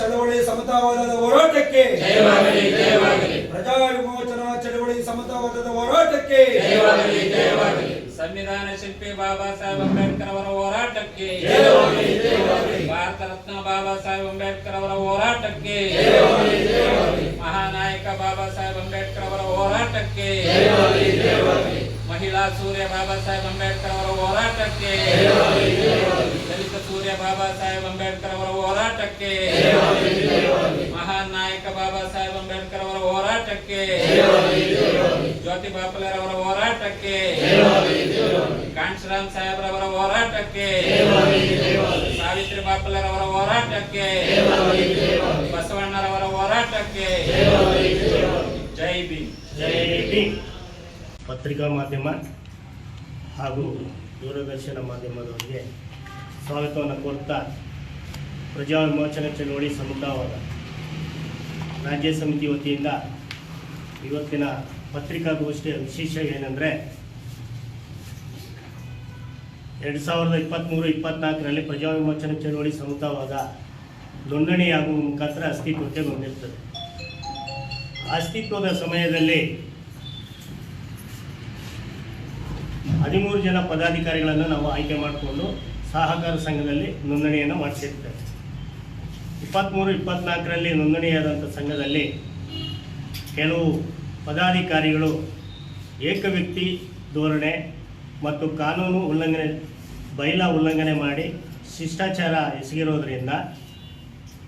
ಚಳವಳಿ ಸಮತಾವಾದದ ಹೋರಾಟಕ್ಕೆ ಜಯವಾಗಲಿ ಜಯವಾಗಲಿ. ಪ್ರಜಾ ವಿಮೋಚನಾ ಚಳವಳಿ ಸಮತಾವಾದದ ಹೋರಾಟಕ್ಕೆ ಜಯವಾಗಲಿ ಜಯವಾಗಲಿ. ಸಂವಿಧಾನ ಶಿಲ್ಪಿ ಬಾಬಾ ಸಾಹೇಬ್ ಅಂಬೇಡ್ಕರ್ ಅವರ ಹೋರಾಟಕ್ಕೆ ಜಯವಾಗಲಿ ಜಯವಾಗಲಿ. ಭಾರತ ರತ್ನ ಬಾಬಾ ಸಾಹೇಬ್ ಅಂಬೇಡ್ಕರ್ ಅವರ ಹೋರಾಟಕ್ಕೆ ಜಯವಾಗಲಿ ಜಯವಾಗಲಿ. ಮಹಾನಾಯಕ ಬಾಬಾ ಸಾಹೇಬ್ ಅಂಬೇಡ್ಕರ್ ಅವರ ಹೋರಾಟಕ್ಕೆ ಜಯವಾಗಲಿ ಜಯವಾಗಲಿ ಮಹಿಳಾ ಸೂರ್ಯ ಬಾಬಾ ಸಾಹೇಬ್ ಅಂಬೇಡ್ಕರ್ ಅವರ ಹೋರಾಟಕ್ಕೆ ಜಯವಾಗಲಿ ಜಯವಾಗಲಿ ದಲಿತ ಸೂರ್ಯ ಬಾಬಾ ಸಾಹೇಬ್ ಅಂಬೇಡ್ಕರ್ ಅವರ ಹೋರಾಟಕ್ಕೆ ಜಯವಾಗಲಿ ಜಯವಾಗಲಿ ಮಹಾನ್ ನಾಯಕ ಬಾಬಾ ಸಾಹೇಬ್ ಅಂಬೇಡ್ಕರ್ ಅವರ ಹೋರಾಟಕ್ಕೆ ಜಯವಾಗಲಿ ಜಯವಾಗಲಿ ಜ್ಯೋತಿ ಬಾಪುಲರ್ ಅವರ ಹೋರಾಟಕ್ಕೆ ಜಯವಾಗಲಿ ಜಯವಾಗಲಿ ಕಾಂಶರಾಮ್ ಸಾಹೇಬ್ರವರ ಹೋರಾಟಕ್ಕೆ ಜಯವಾಗಲಿ ಜಯವಾಗಲಿ ಸಾವಿತ್ರಿ ಬಾಪುಲರ್ ಅವರ ಹೋರಾಟಕ್ಕೆ ಜಯವಾಗಲಿ ಜಯವಾಗಲಿ ಬಸವಣ್ಣರವರ ಹೋರಾಟಕ್ಕೆ ಜಯವಾಗಲಿ ಜಯವಾಗಲಿ ಜೈ ಭೀಮ್ ಜೈ ಭೀಮ್ ಪತ್ರಿಕಾ ಮಾಧ್ಯಮ ಹಾಗೂ ದೂರದರ್ಶನ ಮಾಧ್ಯಮದವರಿಗೆ ಸ್ವಾಗತವನ್ನು ಕೋರ್ತಾ ಪ್ರಜಾ ವಿಮೋಚನಾ ಚಳವಳಿ ಸಮುದಾಯವಾದ ರಾಜ್ಯ ಸಮಿತಿ ವತಿಯಿಂದ ಇವತ್ತಿನ ಪತ್ರಿಕಾಗೋಷ್ಠಿಯ ವಿಶೇಷ ಏನಂದರೆ ಎರಡು ಸಾವಿರದ ಇಪ್ಪತ್ತ್ಮೂರು ಇಪ್ಪತ್ತ್ನಾಲ್ಕರಲ್ಲಿ ಪ್ರಜಾ ವಿಮೋಚನಾ ಚಳವಳಿ ಸಮುದಾಯವಾದ ನೋಂದಣಿಯಾಗುವ ಮುಖಾಂತರ ಅಸ್ತಿತ್ವಕ್ಕೆ ಬಂದಿರ್ತದೆ. ಅಸ್ತಿತ್ವದ ಸಮಯದಲ್ಲಿ ಹದಿಮೂರು ಜನ ಪದಾಧಿಕಾರಿಗಳನ್ನು ನಾವು ಆಯ್ಕೆ ಮಾಡಿಕೊಂಡು ಸಹಕಾರ ಸಂಘದಲ್ಲಿ ನೋಂದಣಿಯನ್ನು ಮಾಡಿಸಿರ್ತೇವೆ. ಇಪ್ಪತ್ತ್ಮೂರು ಇಪ್ಪತ್ನಾಲ್ಕರಲ್ಲಿ ನೋಂದಣಿಯಾದಂಥ ಸಂಘದಲ್ಲಿ ಕೆಲವು ಪದಾಧಿಕಾರಿಗಳು ಏಕವ್ಯಕ್ತಿ ಧೋರಣೆ ಮತ್ತು ಕಾನೂನು ಉಲ್ಲಂಘನೆ, ಬೈಲ ಉಲ್ಲಂಘನೆ ಮಾಡಿ ಶಿಷ್ಟಾಚಾರ ಎಸಗಿರೋದ್ರಿಂದ,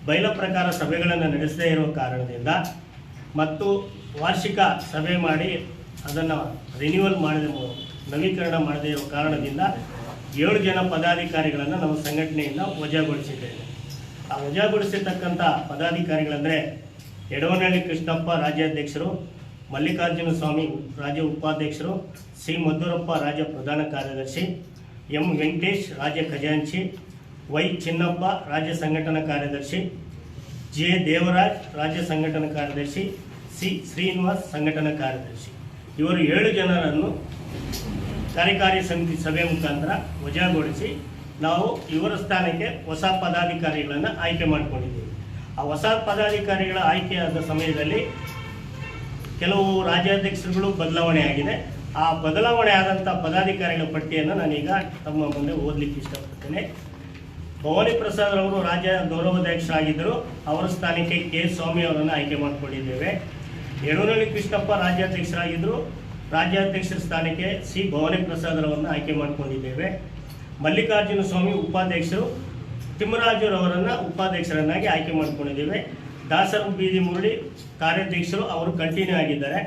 ಬೈಲ ಪ್ರಕಾರ ಸಭೆಗಳನ್ನು ನಡೆಸದೇ ಇರುವ ಕಾರಣದಿಂದ ಮತ್ತು ವಾರ್ಷಿಕ ಸಭೆ ಮಾಡಿ ಅದನ್ನು ರಿನ್ಯೂವಲ್ ಮಾಡಿದ ನವೀಕರಣ ಮಾಡದೇ ಇರುವ ಕಾರಣದಿಂದ ಏಳು ಜನ ಪದಾಧಿಕಾರಿಗಳನ್ನು ನಮ್ಮ ಸಂಘಟನೆಯಿಂದ ವಜಾಗೊಳಿಸಿದ್ದೇವೆ. ಆ ವಜಾಗೊಳಿಸಿರ್ತಕ್ಕಂಥ ಪದಾಧಿಕಾರಿಗಳಂದರೆ ಯಡವನಹಳ್ಳಿ ಕೃಷ್ಣಪ್ಪ ರಾಜ್ಯಾಧ್ಯಕ್ಷರು, ಮಲ್ಲಿಕಾರ್ಜುನ ಸ್ವಾಮಿ ರಾಜ್ಯ ಉಪಾಧ್ಯಕ್ಷರು ಸಿ ಮಧುರಪ್ಪ ರಾಜ್ಯ ಪ್ರಧಾನ ಕಾರ್ಯದರ್ಶಿ, ಎಂ ವೆಂಕಟೇಶ್ ರಾಜ್ಯ ಖಜಾಂಚಿ, ವೈ ಚಿನ್ನಪ್ಪ ರಾಜ್ಯ ಸಂಘಟನಾ ಕಾರ್ಯದರ್ಶಿ, ಜೆ ದೇವರಾಜ್ ರಾಜ್ಯ ಸಂಘಟನಾ ಕಾರ್ಯದರ್ಶಿ, ಸಿ ಶ್ರೀನಿವಾಸ್ ಸಂಘಟನಾ ಕಾರ್ಯದರ್ಶಿ. ಇವರು ಏಳು ಜನರನ್ನು ಕಾರ್ಯಕಾರಿ ಸಮಿತಿ ಸಭೆ ಮುಖಾಂತರ ವಜಾಗೊಳಿಸಿ ನಾವು ಇವರ ಸ್ಥಾನಕ್ಕೆ ಹೊಸ ಪದಾಧಿಕಾರಿಗಳನ್ನು ಆಯ್ಕೆ ಮಾಡಿಕೊಂಡಿದ್ದೀವಿ. ಆ ಹೊಸ ಪದಾಧಿಕಾರಿಗಳ ಆಯ್ಕೆಯಾದ ಸಮಯದಲ್ಲಿ ಕೆಲವು ರಾಜ್ಯಾಧ್ಯಕ್ಷರುಗಳು ಬದಲಾವಣೆ ಆಗಿದೆ. ಆ ಬದಲಾವಣೆ ಆದಂಥ ಪದಾಧಿಕಾರಿಗಳ ಪಟ್ಟಿಯನ್ನು ನಾನೀಗ ತಮ್ಮ ಮುಂದೆ ಓದಲಿಕ್ಕೆ ಇಷ್ಟಪಡ್ತೇನೆ. ಭವಾನಿ ಪ್ರಸಾದ್ ಅವರು ರಾಜ್ಯ ಗೌರವಾಧ್ಯಕ್ಷರಾಗಿದ್ದರು ಅವರ ಸ್ಥಾನಕ್ಕೆ ಕೆ. ಸ್ವಾಮಿ ಅವರನ್ನು ಆಯ್ಕೆ ಮಾಡಿಕೊಂಡಿದ್ದೇವೆ. ಯಡೂರಳ್ಳಿ ಕೃಷ್ಣಪ್ಪ ರಾಜ್ಯಾಧ್ಯಕ್ಷರಾಗಿದ್ದರು ರಾಜ್ಯಾಧ್ಯಕ್ಷರ ಸ್ಥಾನಕ್ಕೆ ಸಿ. ಭವಾನಿ ಪ್ರಸಾದ್ ಅವರನ್ನು ಆಯ್ಕೆ ಮಾಡಿಕೊಂಡಿದ್ದೇವೆ. ಮಲ್ಲಿಕಾರ್ಜುನ ಸ್ವಾಮಿ ಉಪಾಧ್ಯಕ್ಷರು ತಿಮ್ಮರಾಜುರವರನ್ನು ಉಪಾಧ್ಯಕ್ಷರನ್ನಾಗಿ ಆಯ್ಕೆ ಮಾಡಿಕೊಂಡಿದ್ದೇವೆ. ದಾಸರ ಬೀದಿ ಮುರಳಿ ಕಾರ್ಯಾಧ್ಯಕ್ಷರು, ಅವರು ಕಂಟಿನ್ಯೂ ಆಗಿದ್ದಾರೆ.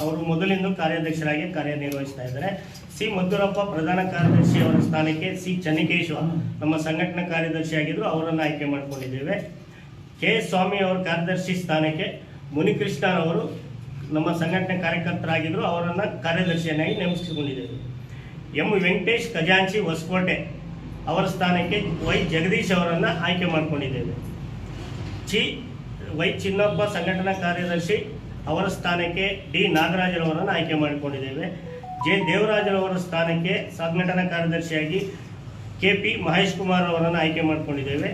ಅವರು ಮೊದಲಿಂದ ಕಾರ್ಯಾಧ್ಯಕ್ಷರಾಗಿ ಕಾರ್ಯನಿರ್ವಹಿಸ್ತಾ ಇದ್ದಾರೆ. ಸಿ. ಮಧುರಪ್ಪ ಪ್ರಧಾನ ಕಾರ್ಯದರ್ಶಿ ಅವರ ಸ್ಥಾನಕ್ಕೆ ಸಿ. ಚನ್ನಿಕೇಶ್ವ, ನಮ್ಮ ಸಂಘಟನಾ ಕಾರ್ಯದರ್ಶಿ ಆಗಿದ್ದರು ಅವರನ್ನು ಆಯ್ಕೆ ಮಾಡಿಕೊಂಡಿದ್ದೇವೆ. ಕೆ. ಸ್ವಾಮಿ ಅವರ ಕಾರ್ಯದರ್ಶಿ ಸ್ಥಾನಕ್ಕೆ ಮುನಿಕೃಷ್ಣ ಅವರು ನಮ್ಮ ಸಂಘಟನೆ ಕಾರ್ಯಕರ್ತರಾಗಿದ್ದರು ಅವರನ್ನು ಕಾರ್ಯದರ್ಶಿಯನ್ನಾಗಿ ನೇಮಿಸಿಕೊಂಡಿದ್ದೇವೆ. ಎಂ. ವೆಂಕಟೇಶ್ ಖಜಾಂಚಿ ಹೊಸಕೋಟೆ ಅವರ ಸ್ಥಾನಕ್ಕೆ ವೈ. ಜಗದೀಶ್ ಅವರನ್ನು ಆಯ್ಕೆ ಮಾಡಿಕೊಂಡಿದ್ದೇವೆ. ಚಿ. ವೈ. ಚಿನ್ನಪ್ಪ ಸಂಘಟನಾ ಕಾರ್ಯದರ್ಶಿ ಅವರ ಸ್ಥಾನಕ್ಕೆ ಡಿ. ನಾಗರಾಜರವರನ್ನು ಆಯ್ಕೆ ಮಾಡಿಕೊಂಡಿದ್ದೇವೆ. ಜೆ. ದೇವರಾಜರವರ ಸ್ಥಾನಕ್ಕೆ ಸಂಘಟನಾ ಕಾರ್ಯದರ್ಶಿಯಾಗಿ ಕೆ. ಪಿ. ಮಹೇಶ್ ಕುಮಾರ್ ಅವರನ್ನು ಆಯ್ಕೆ ಮಾಡಿಕೊಂಡಿದ್ದೇವೆ.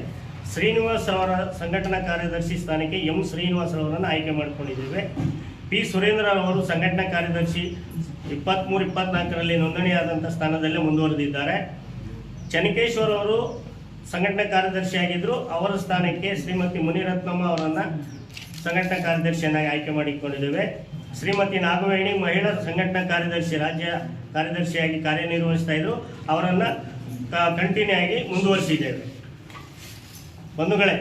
ಶ್ರೀನಿವಾಸ್ ಅವರ ಸಂಘಟನಾ ಕಾರ್ಯದರ್ಶಿ ಸ್ಥಾನಕ್ಕೆ ಎಂ. ಶ್ರೀನಿವಾಸ್ ಅವರನ್ನು ಆಯ್ಕೆ ಮಾಡಿಕೊಂಡಿದ್ದೇವೆ. ಪಿ ಸುರೇಂದ್ರ ಅವರು ಸಂಘಟನಾ ಕಾರ್ಯದರ್ಶಿ ಇಪ್ಪತ್ತ್ಮೂರು ಇಪ್ಪತ್ನಾಲ್ಕರಲ್ಲಿ ನೋಂದಣಿಯಾದಂಥ ಸ್ಥಾನದಲ್ಲೇ ಮುಂದುವರೆದಿದ್ದಾರೆ. ಚನಿಕೇಶ್ವರ್ ಅವರು ಸಂಘಟನಾ ಕಾರ್ಯದರ್ಶಿಯಾಗಿದ್ದರು ಅವರ ಸ್ಥಾನಕ್ಕೆ ಶ್ರೀಮತಿ ಮುನಿರತ್ನಮ್ಮ ಅವರನ್ನು ಸಂಘಟನಾ ಕಾರ್ಯದರ್ಶಿಯನ್ನಾಗಿ ಆಯ್ಕೆ ಮಾಡಿಕೊಂಡಿದ್ದೇವೆ. ಶ್ರೀಮತಿ ನಾಗವೇಣಿ ಮಹಿಳಾ ಸಂಘಟನಾ ಕಾರ್ಯದರ್ಶಿ, ರಾಜ್ಯ ಕಾರ್ಯದರ್ಶಿಯಾಗಿ ಕಾರ್ಯನಿರ್ವಹಿಸ್ತಾ ಇದ್ರು. ಅವರನ್ನು ಕಂಟಿನ್ಯೂ ಆಗಿ ಮುಂದುವರಿಸಿದ್ದೇವೆ. ಬಂಧುಗಳೇ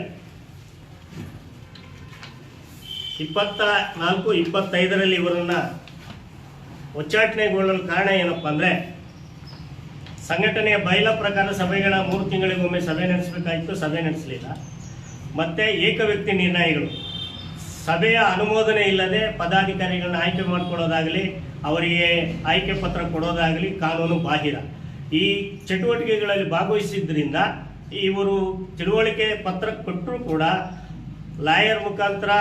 ಇಪ್ಪತ್ತ ನಾಲ್ಕು ಇಪ್ಪತ್ತೈದರಲ್ಲಿ ಇವರನ್ನು ಉಚ್ಚಾಟನೆಗೊಳ್ಳಲು ಕಾರಣ ಏನಪ್ಪ ಅಂದರೆ, ಸಂಘಟನೆಯ ಬಯಲ ಪ್ರಕಾರ ಸಭೆಗಳ ಮೂರು ತಿಂಗಳಿಗೊಮ್ಮೆ ಸಭೆ ನಡೆಸಬೇಕಾಯಿತು, ಸಭೆ ನಡೆಸಲಿಲ್ಲ. ಮತ್ತು ಏಕವ್ಯಕ್ತಿ ನಿರ್ಣಯಗಳು. ಸಭೆಯ ಅನುಮೋದನೆ ಇಲ್ಲದೆ ಪದಾಧಿಕಾರಿಗಳನ್ನ ಆಯ್ಕೆ ಮಾಡಿಕೊಳ್ಳೋದಾಗಲಿ ಅವರಿಗೆ ಆಯ್ಕೆ ಪತ್ರ ಕೊಡೋದಾಗಲಿ ಕಾನೂನು ಬಾಹಿರ. ಈ ಚಟುವಟಿಕೆಗಳಲ್ಲಿ ಭಾಗವಹಿಸಿದ್ರಿಂದ ಇವರು ತಿಳುವಳಿಕೆ ಪತ್ರ ಕೊಟ್ಟರೂ ಕೂಡ ಲಾಯರ್ ಮುಖಾಂತರ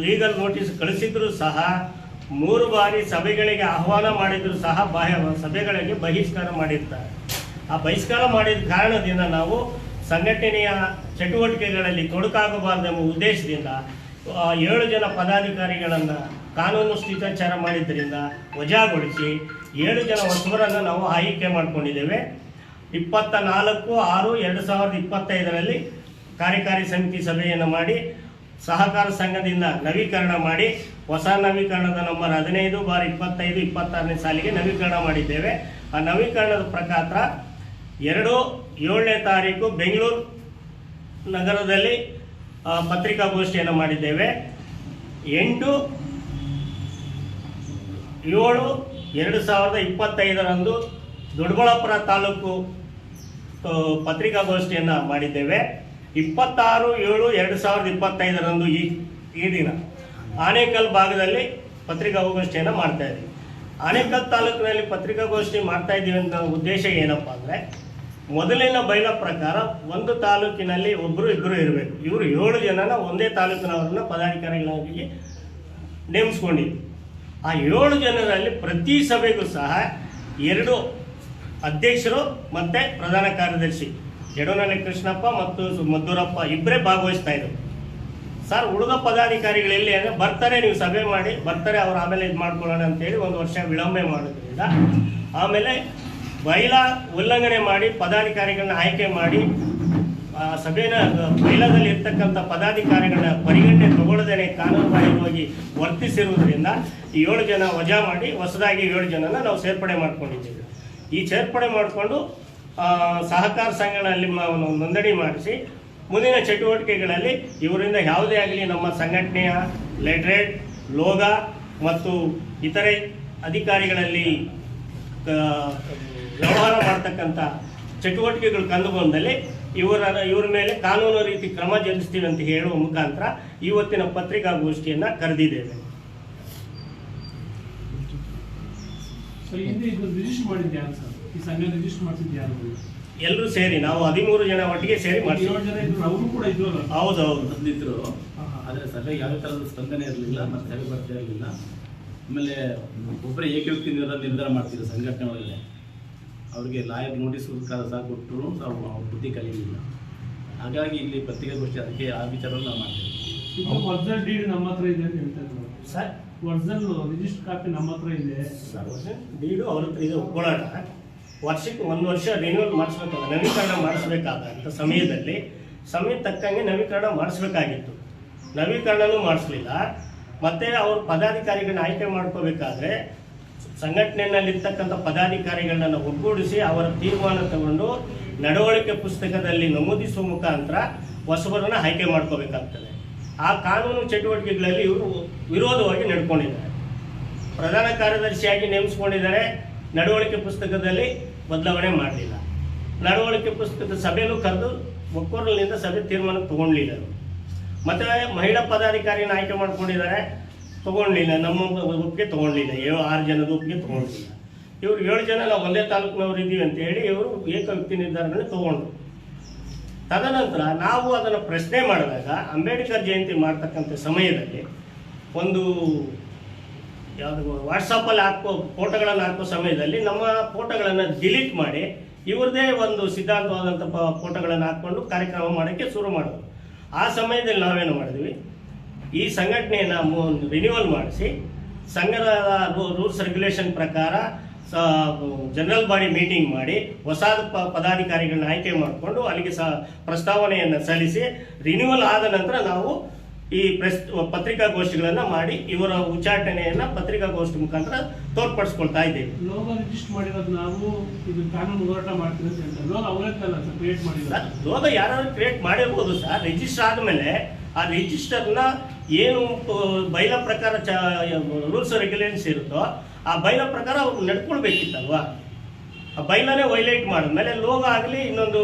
ಲೀಗಲ್ ನೋಟಿಸ್ ಕಳಿಸಿದ್ರು ಸಹ ಮೂರು ಬಾರಿ ಸಭೆಗಳಿಗೆ ಆಹ್ವಾನ ಮಾಡಿದ್ರು ಸಹ ಬಾಹ್ಯ ಸಭೆಗಳಿಗೆ ಬಹಿಷ್ಕಾರ ಮಾಡಿರ್ತಾರೆ. ಆ ಬಹಿಷ್ಕಾರ ಮಾಡಿದ ಕಾರಣದಿಂದ ನಾವು ಸಂಘಟನೆಯ ಚಟುವಟಿಕೆಗಳಲ್ಲಿ ತೊಡಕಾಗಬಾರದೆಂಬ ಉದ್ದೇಶದಿಂದ ಆ, ಏಳು ಜನ ಪದಾಧಿಕಾರಿಗಳನ್ನು ಕಾನೂನು ಶಿಷ್ಟಾಚಾರ ಮಾಡಿದ್ದರಿಂದ ವಜಾಗೊಳಿಸಿ ಏಳು ಜನ ಹೊಸಬರನ್ನು ನಾವು ಆಯ್ಕೆ ಮಾಡಿಕೊಂಡಿದ್ದೇವೆ. ಇಪ್ಪತ್ತ ನಾಲ್ಕು ಆರು ಎರಡು ಸಾವಿರದ ಇಪ್ಪತ್ತೈದರಲ್ಲಿ ಕಾರ್ಯಕಾರಿ ಸಮಿತಿ ಸಭೆಯನ್ನು ಮಾಡಿ ಸಹಕಾರ ಸಂಘದಿಂದ ನವೀಕರಣ ಮಾಡಿ, ಹೊಸ ನವೀಕರಣದ ನಂಬರ್ ಹದಿನೈದು ಬಾರ್ ಇಪ್ಪತ್ತೈದು ಇಪ್ಪತ್ತಾರನೇ ಸಾಲಿಗೆ ನವೀಕರಣ ಮಾಡಿದ್ದೇವೆ. ಆ ನವೀಕರಣದ ಪ್ರಕಾರ ಎರಡು ಏಳನೇ ತಾರೀಕು ಬೆಂಗಳೂರು ನಗರದಲ್ಲಿ ಪತ್ರಿಕಾಗೋಷ್ಠಿಯನ್ನು ಮಾಡಿದ್ದೇವೆ. ಎಂಟು ಏಳು ಎರಡು ಸಾವಿರದ ಇಪ್ಪತ್ತೈದರಂದು ದೊಡ್ಡಬಳ್ಳಾಪುರ ತಾಲೂಕು ಪತ್ರಿಕಾಗೋಷ್ಠಿಯನ್ನು ಮಾಡಿದ್ದೇವೆ. ಇಪ್ಪತ್ತಾರು ಏಳು ಎರಡು ಸಾವಿರದ ಇಪ್ಪತ್ತೈದರಂದು ಈ ಈ ದಿನ ಆನೇಕಲ್ ಭಾಗದಲ್ಲಿ ಪತ್ರಿಕಾಗೋಷ್ಠಿಯನ್ನು ಮಾಡ್ತಾ ಇದ್ದೀವಿ. ಆನೇಕಲ್ ತಾಲೂಕಿನಲ್ಲಿ ಪತ್ರಿಕಾಗೋಷ್ಠಿ ಮಾಡ್ತಾ ಇದ್ದೀವಿ ಅಂತ ಉದ್ದೇಶ ಏನಪ್ಪ ಅಂದರೆ, ಮೊದಲಿನ ಬೈಲ ಪ್ರಕಾರ ಒಂದು ತಾಲೂಕಿನಲ್ಲಿ ಒಬ್ಬರು ಇಬ್ಬರು ಇರಬೇಕು. ಇವರು ಏಳು ಜನನ ಒಂದೇ ತಾಲೂಕಿನವರನ್ನ ಪದಾಧಿಕಾರಿಗಳಾಗಿ ನೇಮಿಸ್ಕೊಂಡಿದ್ವಿ ಆ ಏಳು ಜನರಲ್ಲಿ ಪ್ರತಿ ಸಭೆಗೂ ಸಹ ಎರಡು ಅಧ್ಯಕ್ಷರು ಮತ್ತು ಪ್ರಧಾನ ಕಾರ್ಯದರ್ಶಿ. ಯಡೋನಹಳ್ಳಿ ಕೃಷ್ಣಪ್ಪ ಮತ್ತು ಮದ್ದೂರಪ್ಪ ಇಬ್ಬರೇ ಭಾಗವಹಿಸ್ತಾ ಇದ್ರು. ಸರ್ ಉಳಿದ ಪದಾಧಿಕಾರಿಗಳು ಎಲ್ಲಿ ಅಂದರೆ ಬರ್ತಾರೆ, ನೀವು ಸಭೆ ಮಾಡಿ, ಬರ್ತಾರೆ, ಅವ್ರು ಆಮೇಲೆ ಇದು ಮಾಡ್ಕೊಳ್ಳೋಣ ಅಂತೇಳಿ ಒಂದು ವರ್ಷ ವಿಳಂಬೆ ಮಾಡೋದ್ರಿಂದ ಆಮೇಲೆ ಬೈಲಾ ಉಲ್ಲಂಘನೆ ಮಾಡಿ ಪದಾಧಿಕಾರಿಗಳನ್ನ ಆಯ್ಕೆ ಮಾಡಿ ಸಭೆನ ಬೈಲಾದಲ್ಲಿ ಇರ್ತಕ್ಕಂಥ ಪದಾಧಿಕಾರಿಗಳನ್ನ ಪರಿಗಣನೆ ತಗೊಳ್ಳದೇನೆ ಕಾನೂನುಬಾಹಿರವಾಗಿ ವರ್ತಿಸಿರುವುದರಿಂದ ಈ ಏಳು ಜನ ವಜಾ ಮಾಡಿ, ಹೊಸದಾಗಿ ಏಳು ಜನನ ನಾವು ಸೇರ್ಪಡೆ ಮಾಡ್ಕೊಂಡಿದ್ದೀವಿ. ಈ ಸೇರ್ಪಡೆ ಮಾಡಿಕೊಂಡು ಸಹಕಾರ ಸಂಘಗಳಲ್ಲಿ ನೋಂದಣಿ ಮಾಡಿಸಿ, ಮುಂದಿನ ಚಟುವಟಿಕೆಗಳಲ್ಲಿ ಇವರಿಂದ ಯಾವುದೇ ಆಗಲಿ ನಮ್ಮ ಸಂಘಟನೆಯ ಲೆಟ್ರೇಟ್, ಲೋಗ ಮತ್ತು ಇತರೆ ಅಧಿಕಾರಿಗಳಲ್ಲಿ ವ್ಯವಹಾರ ಮಾಡ್ತಕ್ಕಂಥ ಚಟುವಟಿಕೆಗಳು ಕಂಡು ಬಂದಲ್ಲಿ ಇವರ ಇವರ ಮೇಲೆ ಕಾನೂನು ರೀತಿ ಕ್ರಮ ಜರುಗಿಸ್ತೀವಿ ಅಂತ ಹೇಳುವ ಮುಖಾಂತರ ಇವತ್ತಿನ ಪತ್ರಿಕಾಗೋಷ್ಠಿಯನ್ನು ಕರೆದಿದ್ದೇವೆ. ಸೊ ಹಿಂದೆ ಇದು ರಿಜಿಸ್ಟರ್ ಮಾಡಿದ್ದು ಸರ್? ಈ ಸಂಘ ರಿಜಿಸ್ಟರ್ ಮಾಡ್ತಿದ್ದು ಯಾರು ಎಲ್ಲರೂ ಸೇರಿ ನಾವು ಹದಿಮೂರು ಜನ ಒಟ್ಟಿಗೆ ಸೇರಿ ಮಾಡ್ತೀವಿ. ಏಳು ಜನ ಇದ್ರು ಅವರು ಕೂಡ ಇದ್ರಲ್ಲ ಹೌದು ಬಂದಿದ್ರು. ಆದರೆ ಸಭೆಗೆ ಯಾವ ಥರದ ಸ್ಪಂದನೆ ಇರಲಿಲ್ಲ ಮತ್ತು ಸಭೆ ಬರ್ತಾ ಇರಲಿಲ್ಲ. ಆಮೇಲೆ ಒಬ್ಬರೇ ಏಕವ್ಯಕ್ತಿ ನಿರ್ಧಾರ ನಿರ್ಧಾರ ಮಾಡ್ತಿದ್ರು ಸಂಘಟನೆ ಒಳಗಡೆ ಅವ್ರಿಗೆ ಲಾಯರ್ ನೋಟಿಸ್ ಸಹ ಕೊಟ್ಟರು ನಾವು ಅವ್ರ ಬುದ್ಧಿ ಕಲಿಯಲಿಲ್ಲ ಹಾಗಾಗಿ ಇಲ್ಲಿ ಪತ್ರಿಕಾಗೋಷ್ಠಿ ಅದಕ್ಕೆ ಆ ವಿಚಾರವನ್ನು ನಾವು ಮಾಡ್ತೀವಿ. ಒರಿಜಿನಲ್ ಡೀಡ್ ನಮ್ಮ ಹತ್ರ ಇದೆ ಅಂತ ಹೇಳ್ತಾ ಇದ್ರು. ಸರ್? ಒರಿಜಿನಲ್ ರಿಜಿಸ್ಟರ್ ಕಾಪಿ ನಮ್ಮ ಹತ್ರ ಇದೆ. ಡೀಡು ಅವ್ರ ಹತ್ರ ಇದೆ ಒಪ್ಕೊಳ್ಳೋಣ. ವರ್ಷಕ್ಕೆ ಒಂದು ವರ್ಷ ರಿನ್ಯೂವಲ್ ಮಾಡಿಸ್ಬೇಕಾದ ನವೀಕರಣ ಮಾಡಿಸ್ಬೇಕಾದಂಥ ಸಮಯದಲ್ಲಿ ಸಮಯ ತಕ್ಕಂಗೆ ನವೀಕರಣ ಮಾಡಿಸ್ಬೇಕಾಗಿತ್ತು. ನವೀಕರಣನೂ ಮಾಡಿಸ್ಲಿಲ್ಲ. ಮತ್ತೆ ಅವರು ಪದಾಧಿಕಾರಿಗಳನ್ನ ಆಯ್ಕೆ ಮಾಡ್ಕೋಬೇಕಾದ್ರೆ ಸಂಘಟನೆಯಲ್ಲಿರ್ತಕ್ಕಂಥ ಪದಾಧಿಕಾರಿಗಳನ್ನ ಒಗ್ಗೂಡಿಸಿ ಅವರ ತೀರ್ಮಾನ ತಗೊಂಡು ನಡವಳಿಕೆ ಪುಸ್ತಕದಲ್ಲಿ ನಮೂದಿಸುವ ಮುಖಾಂತರ ಹೊಸಬರನ್ನ ಆಯ್ಕೆ ಮಾಡ್ಕೋಬೇಕಾಗ್ತದೆ. ಆ ಕಾನೂನು ಚಟುವಟಿಕೆಗಳಲ್ಲಿ ಇವರು ವಿರೋಧವಾಗಿ ನಡ್ಕೊಂಡಿದ್ದಾರೆ. ಪ್ರಧಾನ ಕಾರ್ಯದರ್ಶಿಯಾಗಿ ನೇಮಿಸ್ಕೊಂಡಿದ್ದಾರೆ. ನಡವಳಿಕೆ ಪುಸ್ತಕದಲ್ಲಿ ಬದಲಾವಣೆ ಮಾಡಲಿಲ್ಲ. ನಡವಳಿಕೆ ಪುಸ್ತಕದ ಸಭೆಯಲ್ಲೂ ಕರೆದು ಒಕ್ಕೊರಲಿನಿಂದ ಸಭೆ ತೀರ್ಮಾನ ತಗೊಂಡಿಲ್ಲ. ಮತ್ತೆ ಮಹಿಳಾ ಪದಾಧಿಕಾರಿನ ಆಯ್ಕೆ ಮಾಡ್ಕೊಂಡಿದ್ದಾರೆ ತಗೊಂಡಿಲ್ಲ ನಮ್ಮ ಒಪ್ಪಿಗೆ ತಗೊಂಡಿಲ್ಲ ಏಳು, ಆರು ಜನದ ಒಪ್ಪಿಗೆ ತಗೊಂಡಿಲ್ಲ ಇವರು ಏಳು ಜನ ನಾವು ಒಂದೇ ತಾಲೂಕಿನವ್ರು ಇದ್ದೀವಿ ಅಂತ ಹೇಳಿ ಇವರು ಏಕವ್ಯಕ್ತಿ ನಿರ್ಧಾರಗಳನ್ನ ತಗೊಂಡ್ರು. ತದನಂತರ ನಾವು ಅದನ್ನು ಪ್ರಶ್ನೆ ಮಾಡಿದಾಗ ಅಂಬೇಡ್ಕರ್ ಜಯಂತಿ ಮಾಡ್ತಕ್ಕಂಥ ಸಮಯದಲ್ಲಿ ಒಂದು ಯಾವುದು ವಾಟ್ಸಪ್ಪಲ್ಲಿ ಹಾಕೋ ಫೋಟೋಗಳನ್ನು ಹಾಕೋ ಸಮಯದಲ್ಲಿ ನಮ್ಮ ಫೋಟೋಗಳನ್ನು ಡಿಲೀಟ್ ಮಾಡಿ ಇವ್ರದೇ ಒಂದು ಸಿದ್ಧಾಂತವಾದಂಥ ಫೋಟೋಗಳನ್ನು ಹಾಕ್ಕೊಂಡು ಕಾರ್ಯಕ್ರಮ ಮಾಡೋಕ್ಕೆ ಶುರು ಮಾಡೋದು. ಆ ಸಮಯದಲ್ಲಿ ನಾವೇನು ಮಾಡಿದ್ವಿ? ಈ ಸಂಘಟನೆಯನ್ನು ರಿನ್ಯೂವಲ್ ಮಾಡಿಸಿ, ಸಂಘದ ರೂಲ್ಸ್ ರೆಗ್ಯುಲೇಷನ್ ಪ್ರಕಾರ ಜನರಲ್ ಬಾಡಿ ಮೀಟಿಂಗ್ ಮಾಡಿ ಹೊಸ ಪದಾಧಿಕಾರಿಗಳನ್ನ ಆಯ್ಕೆ ಮಾಡಿಕೊಂಡು ಅಲ್ಲಿಗೆ ಸಹ ಪ್ರಸ್ತಾವನೆಯನ್ನು ಸಲ್ಲಿಸಿ ರಿನ್ಯೂವಲ್ ಆದ ನಂತರ ನಾವು ಈ ಪ್ರೆಸ್ ಪತ್ರಿಕಾಗೋಷ್ಠಿಗಳನ್ನ ಮಾಡಿ ಇವರ ಉಚ್ಚಾಟನೆಯನ್ನ ಪತ್ರಿಕಾಗೋಷ್ಠಿ ಮುಖಾಂತರ ತೋರ್ಪಡಿಸ್ಕೊಳ್ತಾ ಇದ್ದೇವೆ. ಲೋಗ ರಿಜಿಸ್ಟರ್ ಮಾಡಿರೋದು ನಾವು ಇದು ಕಾನೂನು ಹೋರಾಟ ಮಾಡ್ತೀವಿ ಅಂತ ಲೋಗ ಅವರೇ ಸರ್ ಕ್ರಿಯೇಟ್ ಲೋಗ ಯಾರಾದ್ರೂ ಕ್ರಿಯೇಟ್ ಮಾಡಿರ್ಬೋದು ಸರ್. ರಿಜಿಸ್ಟರ್ ಆದಮೇಲೆ ಆ ರಿಜಿಸ್ಟರ್ನ ಏನು ಬೈಲ ಪ್ರಕಾರ ಚ ರೂಲ್ಸ್ ರೆಗ್ಯುಲೇಷನ್ಸ್ ಇರುತ್ತೋ ಆ ಬೈಲ ಪ್ರಕಾರ ಅವ್ರು ನಡ್ಕೊಳ್ಬೇಕಿತ್ತಲ್ವಾ? ಬೈಲನೇ ವೈಲೇಟ್ ಮಾಡಿದ್ಮೇಲೆ ಲೋಗ ಆಗಲಿ, ಇನ್ನೊಂದು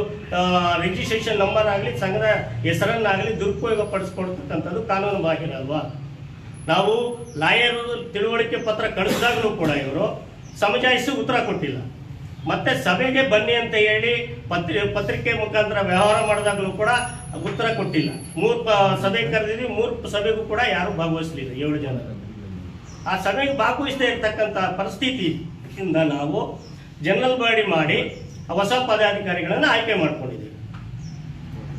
ರಿಜಿಸ್ಟ್ರೇಷನ್ ನಂಬರ್ ಆಗಲಿ, ಸಂಘದ ಹೆಸರನ್ನಾಗಲಿ ದುರುಪಯೋಗ ಪಡಿಸ್ಕೊಡ್ತಕ್ಕಂಥದ್ದು ಕಾನೂನು ಬಾಹಿರ ಅಲ್ವಾ? ನಾವು ಲಾಯರ್ ತಿಳುವಳಿಕೆ ಪತ್ರ ಕಳಿಸಿದಾಗಲೂ ಕೂಡ ಇವರು ಸಮಜಾಯಿಸಿ ಉತ್ತರ ಕೊಟ್ಟಿಲ್ಲ. ಮತ್ತೆ ಸಭೆಗೆ ಬನ್ನಿ ಅಂತ ಹೇಳಿ ಪತ್ರಿ, ಪತ್ರಿಕೆ ಮುಖಾಂತರ ವ್ಯವಹಾರ ಮಾಡಿದಾಗಲೂ ಕೂಡ ಉತ್ತರ ಕೊಟ್ಟಿಲ್ಲ. ಮೂರು ಸಭೆ ಕರೆದಿದ್ವಿ, ಮೂರು ಸಭೆಗೂ ಕೂಡ ಯಾರು ಭಾಗವಹಿಸಲಿಲ್ಲ, ಏಳು ಜನರು ಆ ಸಭೆಗೆ ಭಾಗವಹಿಸದೇ ಇರತಕ್ಕಂಥ ಪರಿಸ್ಥಿತಿಯಿಂದ ನಾವು ಜನರಲ್ ಬಾಡಿ ಮಾಡಿ ಹೊಸ ಪದಾಧಿಕಾರಿಗಳನ್ನು ಆಯ್ಕೆ ಮಾಡ್ಕೊಂಡಿದ್ದೀವಿ.